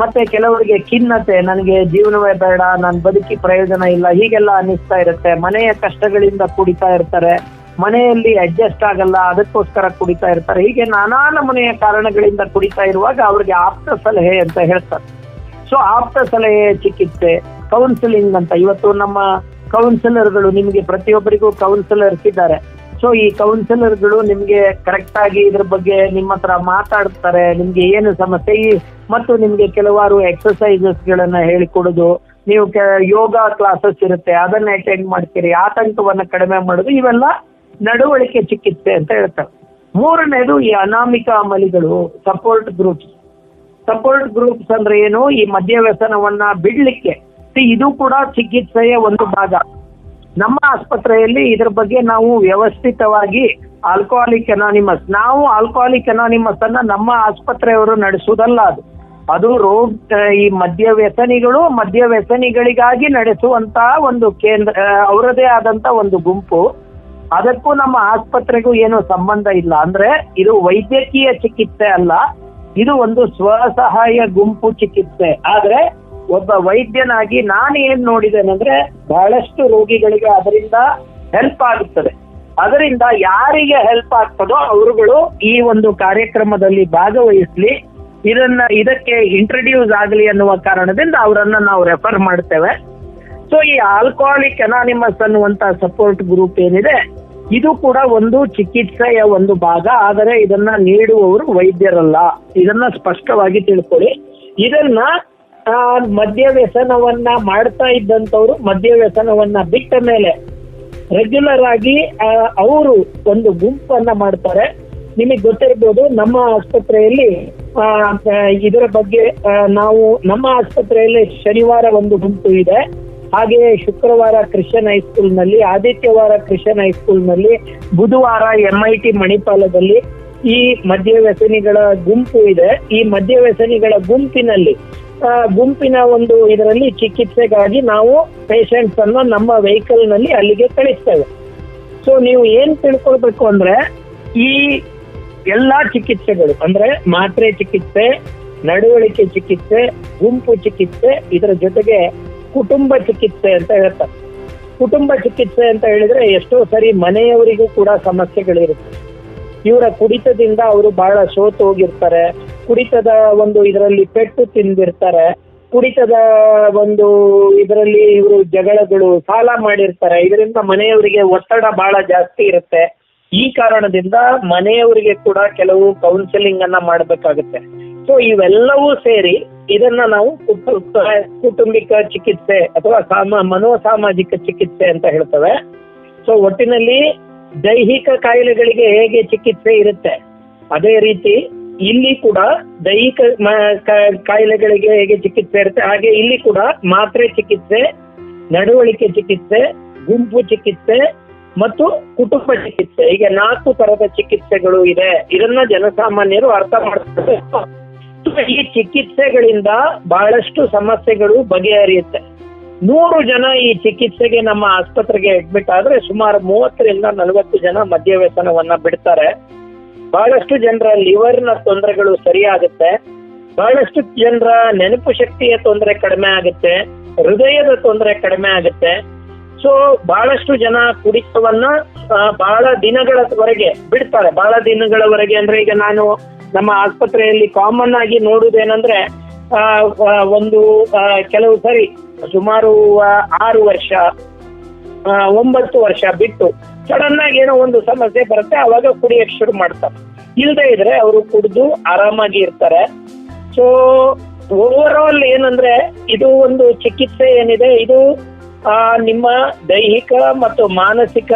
ಮತ್ತೆ ಕೆಲವರಿಗೆ ಖಿನ್ನತೆ, ನನಗೆ ಜೀವನವೇ ಬೇಡ ನನ್ನ ಬದುಕಿ ಪ್ರಯೋಜನ ಇಲ್ಲ, ಹೀಗೆಲ್ಲ ಅನಿಸ್ತಾ ಇರುತ್ತೆ. ಮನೆಯ ಕಷ್ಟಗಳಿಂದ ಕುಡಿತಾ ಇರ್ತಾರೆ. ಮನೆಯಲ್ಲಿ ಅಡ್ಜಸ್ಟ್ ಆಗಲ್ಲ, ಅದಕ್ಕೋಸ್ಕರ ಕುಡಿತಾ ಇರ್ತಾರೆ. ಹೀಗೆ ನಾನಾ ನಮನೆಯ ಕಾರಣಗಳಿಂದ ಕುಡಿತಾ ಇರುವಾಗ ಅವ್ರಿಗೆ ಆಪ್ತ ಸಲಹೆ ಅಂತ ಹೇಳ್ತಾರೆ. ಸೊ ಆಪ್ತ ಸಲಹೆ ಚಿಕಿತ್ಸೆ ಕೌನ್ಸಿಲಿಂಗ್ ಅಂತ. ಇವತ್ತು ನಮ್ಮ ಕೌನ್ಸಿಲರ್ಗಳು ನಿಮಗೆ ಪ್ರತಿಯೊಬ್ಬರಿಗೂ ಕೌನ್ಸಿಲರ್ಸ್ ಇದ್ದಾರೆ. ಸೊ ಈ ಕೌನ್ಸಿಲರ್ಗಳು ನಿಮ್ಗೆ ಕರೆಕ್ಟ್ ಆಗಿ ಇದ್ರ ಬಗ್ಗೆ ನಿಮ್ಮ ಹತ್ರ ಮಾತಾಡ್ತಾರೆ, ನಿಮ್ಗೆ ಏನು ಸಮಸ್ಯೆ ಮತ್ತು ನಿಮ್ಗೆ ಕೆಲವಾರು ಎಕ್ಸಸೈಸಸ್ ಗಳನ್ನ ಹೇಳಿಕೊಡೋದು ನೀವು ಯೋಗ ಕ್ಲಾಸಸ್ ಇರುತ್ತೆ, ಅದನ್ನ ಅಟೆಂಡ್ ಮಾಡ್ತೀರಿ, ಆತಂಕವನ್ನ ಕಡಿಮೆ ಮಾಡೋದು, ಇವೆಲ್ಲ ನಡವಳಿಕೆ ಚಿಕಿತ್ಸೆ ಅಂತ ಹೇಳ್ತಾರೆ. ಮೂರನೇದು ಈ ಅನಾಮಿಕ ಅಮಲಿಗಳು ಸಪೋರ್ಟ್ ಗ್ರೂಪ್ಸ್ ಸಪೋರ್ಟ್ ಗ್ರೂಪ್ಸ್ ಅಂದ್ರೆ ಏನು? ಈ ಮದ್ಯ ವ್ಯಸನವನ್ನ ಬಿಡ್ಲಿಕ್ಕೆ ಇದು ಕೂಡ ಚಿಕಿತ್ಸೆಯ ಒಂದು ಭಾಗ. ನಮ್ಮ ಆಸ್ಪತ್ರೆಯಲ್ಲಿ ಇದ್ರ ಬಗ್ಗೆ ನಾವು ವ್ಯವಸ್ಥಿತವಾಗಿ ಆಲ್ಕೋಹಾಲಿಕ್ ಅನಾನಿಮಸ್ ನಾವು ಆಲ್ಕೋಹಾಲಿಕ್ ಅನಾನಿಮಸ್ ಅನ್ನ ನಮ್ಮ ಆಸ್ಪತ್ರೆಯವರು ನಡೆಸುವುದಲ್ಲ ಅದು. ಅದು ರೋಗ ಈ ಮದ್ಯ ವ್ಯಸನಿಗಳು ಮದ್ಯ ವ್ಯಸನಿಗಳಿಗಾಗಿ ನಡೆಸುವಂತಹ ಒಂದು ಕೇಂದ್ರ ಅವರದೇ ಆದಂತ ಒಂದು ಗುಂಪು. ಅದಕ್ಕೂ ನಮ್ಮ ಆಸ್ಪತ್ರೆಗೂ ಏನು ಸಂಬಂಧ ಇಲ್ಲ. ಅಂದ್ರೆ ಇದು ವೈದ್ಯಕೀಯ ಚಿಕಿತ್ಸೆ ಅಲ್ಲ. ಇದು ಒಂದು ಸ್ವಸಹಾಯ ಗುಂಪು ಚಿಕಿತ್ಸೆ. ಆದ್ರೆ ಒಬ್ಬ ವೈದ್ಯನಾಗಿ ನಾನು ಏನ್ ನೋಡಿದ್ದೇನೆಂದ್ರೆ ಬಹಳಷ್ಟು ರೋಗಿಗಳಿಗೆ ಅದರಿಂದ ಹೆಲ್ಪ್ ಆಗುತ್ತದೆ. ಅದರಿಂದ ಯಾರಿಗೆ ಹೆಲ್ಪ್ ಆಗ್ತದೋ ಅವರುಗಳು ಈ ಒಂದು ಕಾರ್ಯಕ್ರಮದಲ್ಲಿ ಭಾಗವಹಿಸ್ಲಿ. ಇದನ್ನ, ಇದಕ್ಕೆ ಇಂಟ್ರಡ್ಯೂಸ್ ಆಗಲಿ ಅನ್ನುವ ಕಾರಣದಿಂದ ಅವರನ್ನ ನಾವು ರೆಫರ್ ಮಾಡ್ತೇವೆ. ಸೊ ಈ ಆಲ್ಕೋಹಾಲಿಕ್ ಅನಾನಿಮಸ್ ಅನ್ನುವಂತ ಸಪೋರ್ಟ್ ಗ್ರೂಪ್ ಏನಿದೆ, ಇದು ಕೂಡ ಒಂದು ಚಿಕಿತ್ಸೆಯ ಒಂದು ಭಾಗ. ಆದರೆ ಇದನ್ನ ನೀಡುವವರು ವೈದ್ಯರಲ್ಲ. ಇದನ್ನ ಸ್ಪಷ್ಟವಾಗಿ ತಿಳ್ಕೊಳ್ಳಿ. ಇದನ್ನ ಮದ್ಯ ವ್ಯಸನವನ್ನ ಮಾಡ್ತಾ ಇದ್ದಂತವ್ರು ಮದ್ಯ ವ್ಯಸನವನ್ನ ಬಿಟ್ಟ ಮೇಲೆ ರೆಗ್ಯುಲರ್ ಆಗಿ ಅವರು ಒಂದು ಗುಂಪನ್ನ ಮಾಡ್ತಾರೆ. ನಿಮಗೆ ಗೊತ್ತಿರ್ಬೋದು ನಮ್ಮ ಆಸ್ಪತ್ರೆಯಲ್ಲಿ ಆ, ಇದರ ಬಗ್ಗೆ ನಾವು ನಮ್ಮ ಆಸ್ಪತ್ರೆಯಲ್ಲಿ ಶನಿವಾರ ಒಂದು ಗುಂಪು ಇದೆ. ಹಾಗೆ ಶುಕ್ರವಾರ ಕ್ರಿಶ್ಚಿಯನ್ ಹೈಸ್ಕೂಲ್ನಲ್ಲಿ ಆದಿತ್ಯವಾರ ಕ್ರಿಶ್ಚಿಯನ್ ಹೈಸ್ಕೂಲ್ನಲ್ಲಿ ಬುಧವಾರ ಎಂ ಐ ಟಿ ಮಣಿಪಾಲದಲ್ಲಿ ಈ ಮದ್ಯ ವ್ಯಸನಿಗಳ ಗುಂಪು ಇದೆ. ಈ ಮದ್ಯ ವ್ಯಸನಿಗಳ ಗುಂಪಿನಲ್ಲಿ ಗುಂಪಿನ ಒಂದು ಇದರಲ್ಲಿ ಚಿಕಿತ್ಸೆಗಾಗಿ ನಾವು ಪೇಷಂಟ್ಸ್ ಅನ್ನ ನಮ್ಮ ವೆಹಿಕಲ್ನಲ್ಲಿ ಅಲ್ಲಿಗೆ ಕಳಿಸ್ತೇವೆ. ಸೊ ನೀವು ಏನ್ ತಿಳ್ಕೊಳ್ಬೇಕು ಅಂದ್ರೆ, ಈ ಎಲ್ಲಾ ಚಿಕಿತ್ಸೆಗಳು, ಅಂದ್ರೆ ಮಾತ್ರೆ ಚಿಕಿತ್ಸೆ, ನಡವಳಿಕೆ ಚಿಕಿತ್ಸೆ, ಗುಂಪು ಚಿಕಿತ್ಸೆ, ಇದರ ಜೊತೆಗೆ ಕುಟುಂಬ ಚಿಕಿತ್ಸೆ ಅಂತ ಹೇಳ್ತಾರೆ. ಕುಟುಂಬ ಚಿಕಿತ್ಸೆ ಅಂತ ಹೇಳಿದ್ರೆ ಎಷ್ಟೋ ಸರಿ ಮನೆಯವರಿಗೂ ಕೂಡ ಸಮಸ್ಯೆಗಳಿರುತ್ತೆ. ಇವರ ಕುಡಿತದಿಂದ ಅವರು ಬಹಳ ಸೋತು ಹೋಗಿರ್ತಾರೆ ಕುಡಿತದ ಒಂದು ಇದರಲ್ಲಿ ಪೆಟ್ಟು ತಿಂದಿರ್ತಾರೆ. ಕುಡಿತದ ಒಂದು ಇದರಲ್ಲಿ ಇವರು ಜಗಳಗಳು ಸಾಲ ಮಾಡಿರ್ತಾರೆ. ಇದರಿಂದ ಮನೆಯವರಿಗೆ ಒತ್ತಡ ಬಹಳ ಜಾಸ್ತಿ ಇರುತ್ತೆ. ಈ ಕಾರಣದಿಂದ ಮನೆಯವರಿಗೆ ಕೂಡ ಕೆಲವು ಕೌನ್ಸಿಲಿಂಗ್ ಅನ್ನ ಮಾಡಬೇಕಾಗುತ್ತೆ. ಸೊ ಇವೆಲ್ಲವೂ ಸೇರಿ ಇದನ್ನ ನಾವು ಕುಟುಂಬಿಕ ಚಿಕಿತ್ಸೆ ಅಥವಾ ಸಾಮ, ಮನೋಸಾಮಾಜಿಕ ಚಿಕಿತ್ಸೆ ಅಂತ ಹೇಳ್ತವೆ. ಸೊ ಒಟ್ಟಿನಲ್ಲಿ ದೈಹಿಕ ಕಾಯಿಲೆಗಳಿಗೆ ಹೇಗೆ ಚಿಕಿತ್ಸೆ ಇರುತ್ತೆ? ಅದೇ ರೀತಿ ಇಲ್ಲಿ ಕೂಡ ದೈಹಿಕ ಕಾಯಿಲೆಗಳಿಗೆ ಹೇಗೆ ಚಿಕಿತ್ಸೆ ಇರುತ್ತೆ, ಹಾಗೆ ಇಲ್ಲಿ ಕೂಡ ಮಾತ್ರೆ ಚಿಕಿತ್ಸೆ, ನಡವಳಿಕೆ ಚಿಕಿತ್ಸೆ, ಗುಂಪು ಚಿಕಿತ್ಸೆ ಮತ್ತು ಕುಟುಂಬ ಚಿಕಿತ್ಸೆ. ಹೀಗೆ ನಾಲ್ಕು ತರದ ಚಿಕಿತ್ಸೆಗಳು ಇದೆ. ಇದನ್ನ ಜನಸಾಮಾನ್ಯರು ಅರ್ಥ ಮಾಡಬೇಕು ಈ ಚಿಕಿತ್ಸೆಗಳಿಂದ ಬಹಳಷ್ಟು ಸಮಸ್ಯೆಗಳು ಬಗೆಹರಿಯುತ್ತೆ. ನೂರು ಜನ ಈ ಚಿಕಿತ್ಸೆಗೆ ನಮ್ಮ ಆಸ್ಪತ್ರೆಗೆ ಅಡ್ಮಿಟ್ ಆದ್ರೆ ಸುಮಾರು ಮೂವತ್ತರಿಂದ ನಲವತ್ತು ಜನ ಮದ್ಯ ವ್ಯಸನವನ್ನ ಬಿಡ್ತಾರೆ. ಬಹಳಷ್ಟು ಜನರ ಲಿವರ್ನ ತೊಂದರೆಗಳು ಸರಿಯಾಗುತ್ತೆ. ಬಹಳಷ್ಟು ಜನರ ನೆನಪು ಶಕ್ತಿಯ ತೊಂದರೆ ಕಡಿಮೆ ಆಗುತ್ತೆ. ಹೃದಯದ ತೊಂದರೆ ಕಡಿಮೆ ಆಗುತ್ತೆ. ಸೊ ಬಹಳಷ್ಟು ಜನ ಕುಡಿತವನ್ನ ಬಹಳ ದಿನಗಳವರೆಗೆ ಬಿಡ್ತಾರೆ. ಬಹಳ ದಿನಗಳವರೆಗೆ ಅಂದ್ರೆ ಈಗ ನಾನು ನಮ್ಮ ಆಸ್ಪತ್ರೆಯಲ್ಲಿ ಕಾಮನ್ ಆಗಿ ಆ, ಒಂದು ಕೆಲವು ಸರಿ ಸುಮಾರು ಆರು ವರ್ಷ ಒಂಬತ್ತು ವರ್ಷ ಬಿಟ್ಟು ಸಡನ್ ಆಗಿ ಏನೋ ಒಂದು ಸಮಸ್ಯೆ ಬರುತ್ತೆ ಅವಾಗ ಕುಡಿಯಕ್ ಶುರು ಮಾಡ್ತಾರೆ. ಇಲ್ಲದೆ ಇದ್ರೆ ಅವರು ಕುಡಿದು ಆರಾಮಾಗಿ ಇರ್ತಾರೆ. ಸೊ ಓವರ್ ಆಲ್ ಏನಂದ್ರೆ ಇದು ಒಂದು ಚಿಕಿತ್ಸೆ ಏನಿದೆ ಇದು ಆ, ನಿಮ್ಮ ದೈಹಿಕ ಮತ್ತು ಮಾನಸಿಕ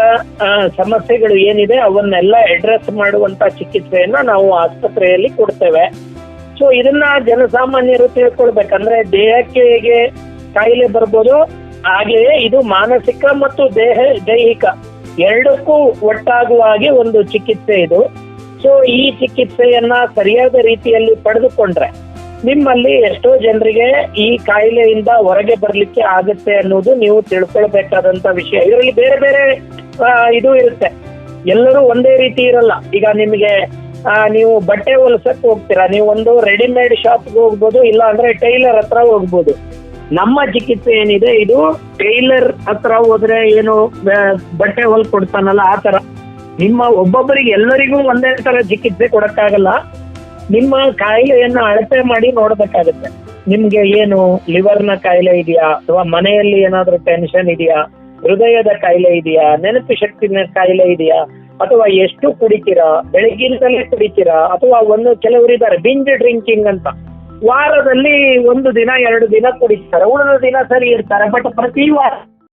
ಸಮಸ್ಯೆಗಳು ಏನಿದೆ ಅವನ್ನೆಲ್ಲ ಅಡ್ರೆಸ್ ಮಾಡುವಂತ ಚಿಕಿತ್ಸೆಯನ್ನ ನಾವು ಆಸ್ಪತ್ರೆಯಲ್ಲಿ ಕೊಡ್ತೇವೆ. ಸೊ ಇದನ್ನ ಜನಸಾಮಾನ್ಯರು ತಿಳ್ಕೊಳ್ಬೇಕಂದ್ರೆ ದೇಹಕ್ಕೆ ಹೇಗೆ ಕಾಯಿಲೆ ಬರ್ಬೋದು ಹಾಗೆಯೇ ಇದು ಮಾನಸಿಕ ಮತ್ತು ದೇಹ ದೈಹಿಕ ಎರಡಕ್ಕೂ ಒಟ್ಟಾಗುವ ಹಾಗೆ ಒಂದು ಚಿಕಿತ್ಸೆ ಇದು. ಸೊ ಈ ಚಿಕಿತ್ಸೆಯನ್ನ ಸರಿಯಾದ ರೀತಿಯಲ್ಲಿ ಪಡೆದುಕೊಂಡ್ರೆ ನಿಮ್ಮಲ್ಲಿ ಎಷ್ಟೋ ಜನರಿಗೆ ಈ ಕಾಯಿಲೆಯಿಂದ ಹೊರಗೆ ಬರ್ಲಿಕ್ಕೆ ಆಗುತ್ತೆ ಅನ್ನೋದು ನೀವು ತಿಳ್ಕೊಳ್ಬೇಕಾದಂತ ವಿಷಯ. ಇದರಲ್ಲಿ ಬೇರೆ ಬೇರೆ ಇದು ಇರುತ್ತೆ. ಎಲ್ಲರೂ ಒಂದೇ ರೀತಿ ಇರಲ್ಲ. ಈಗ ನಿಮಗೆ ನೀವು ಬಟ್ಟೆ ಹೊಲ್ಸಕ್ ಹೋಗ್ತೀರಾ ನೀವು ಒಂದು ರೆಡಿಮೇಡ್ ಶಾಪ್ಗೆ ಹೋಗ್ಬೋದು ಇಲ್ಲ ಅಂದ್ರೆ ಟೈಲರ್ ಹತ್ರ ಹೋಗ್ಬೋದು. ನಮ್ಮ ಚಿಕಿತ್ಸೆ ಏನಿದೆ, ಇದು ಟೈಲರ್ ಹತ್ರ ಹೋದ್ರೆ ಏನು ಬಟ್ಟೆ ಹೊಲ್ ಕೊಡ್ತಾನಲ್ಲ, ಆ ತರ ನಿಮ್ಮ ಒಬ್ಬೊಬ್ಬರಿಗೆ ಎಲ್ಲರಿಗೂ ಒಂದೇ ತರ ಚಿಕಿತ್ಸೆ ಕೊಡಕ್ಕಾಗಲ್ಲ. ನಿಮ್ಮ ಕಾಯಿಲೆಯನ್ನ ಅಳತೆ ಮಾಡಿ ನೋಡ್ಬೇಕಾಗತ್ತೆ. ನಿಮ್ಗೆ ಏನು ಲಿವರ್ನ ಕಾಯಿಲೆ ಇದೆಯಾ, ಅಥವಾ ಮನೆಯಲ್ಲಿ ಏನಾದ್ರೂ ಟೆನ್ಷನ್ ಇದೆಯಾ, ಹೃದಯದ ಕಾಯಿಲೆ ಇದೆಯಾ, ನೆನಪು ಶಕ್ತಿನ ಕಾಯಿಲೆ ಇದೆಯಾ, ಅಥವಾ ಎಷ್ಟು ಕುಡಿತೀರಾ ಬೆಳಗ್ಗಿನದಲ್ಲೇ ಕುಡಿತೀರಾ, ಅಥವಾ ಒಂದು ಕೆಲವರು ಇದ್ದಾರೆ ಬಿಂಜ್ ಡ್ರಿಂಕಿಂಗ್ ಅಂತ. ವಾರದಲ್ಲಿ ಒಂದು ದಿನ ಎರಡು ದಿನ ಕುಡಿತಾರೆ. ಉಳಿದ ದಿನ ಸರಿ ಇರ್ತಾರೆ. ಬಟ್ ಪ್ರತಿ ವಾರ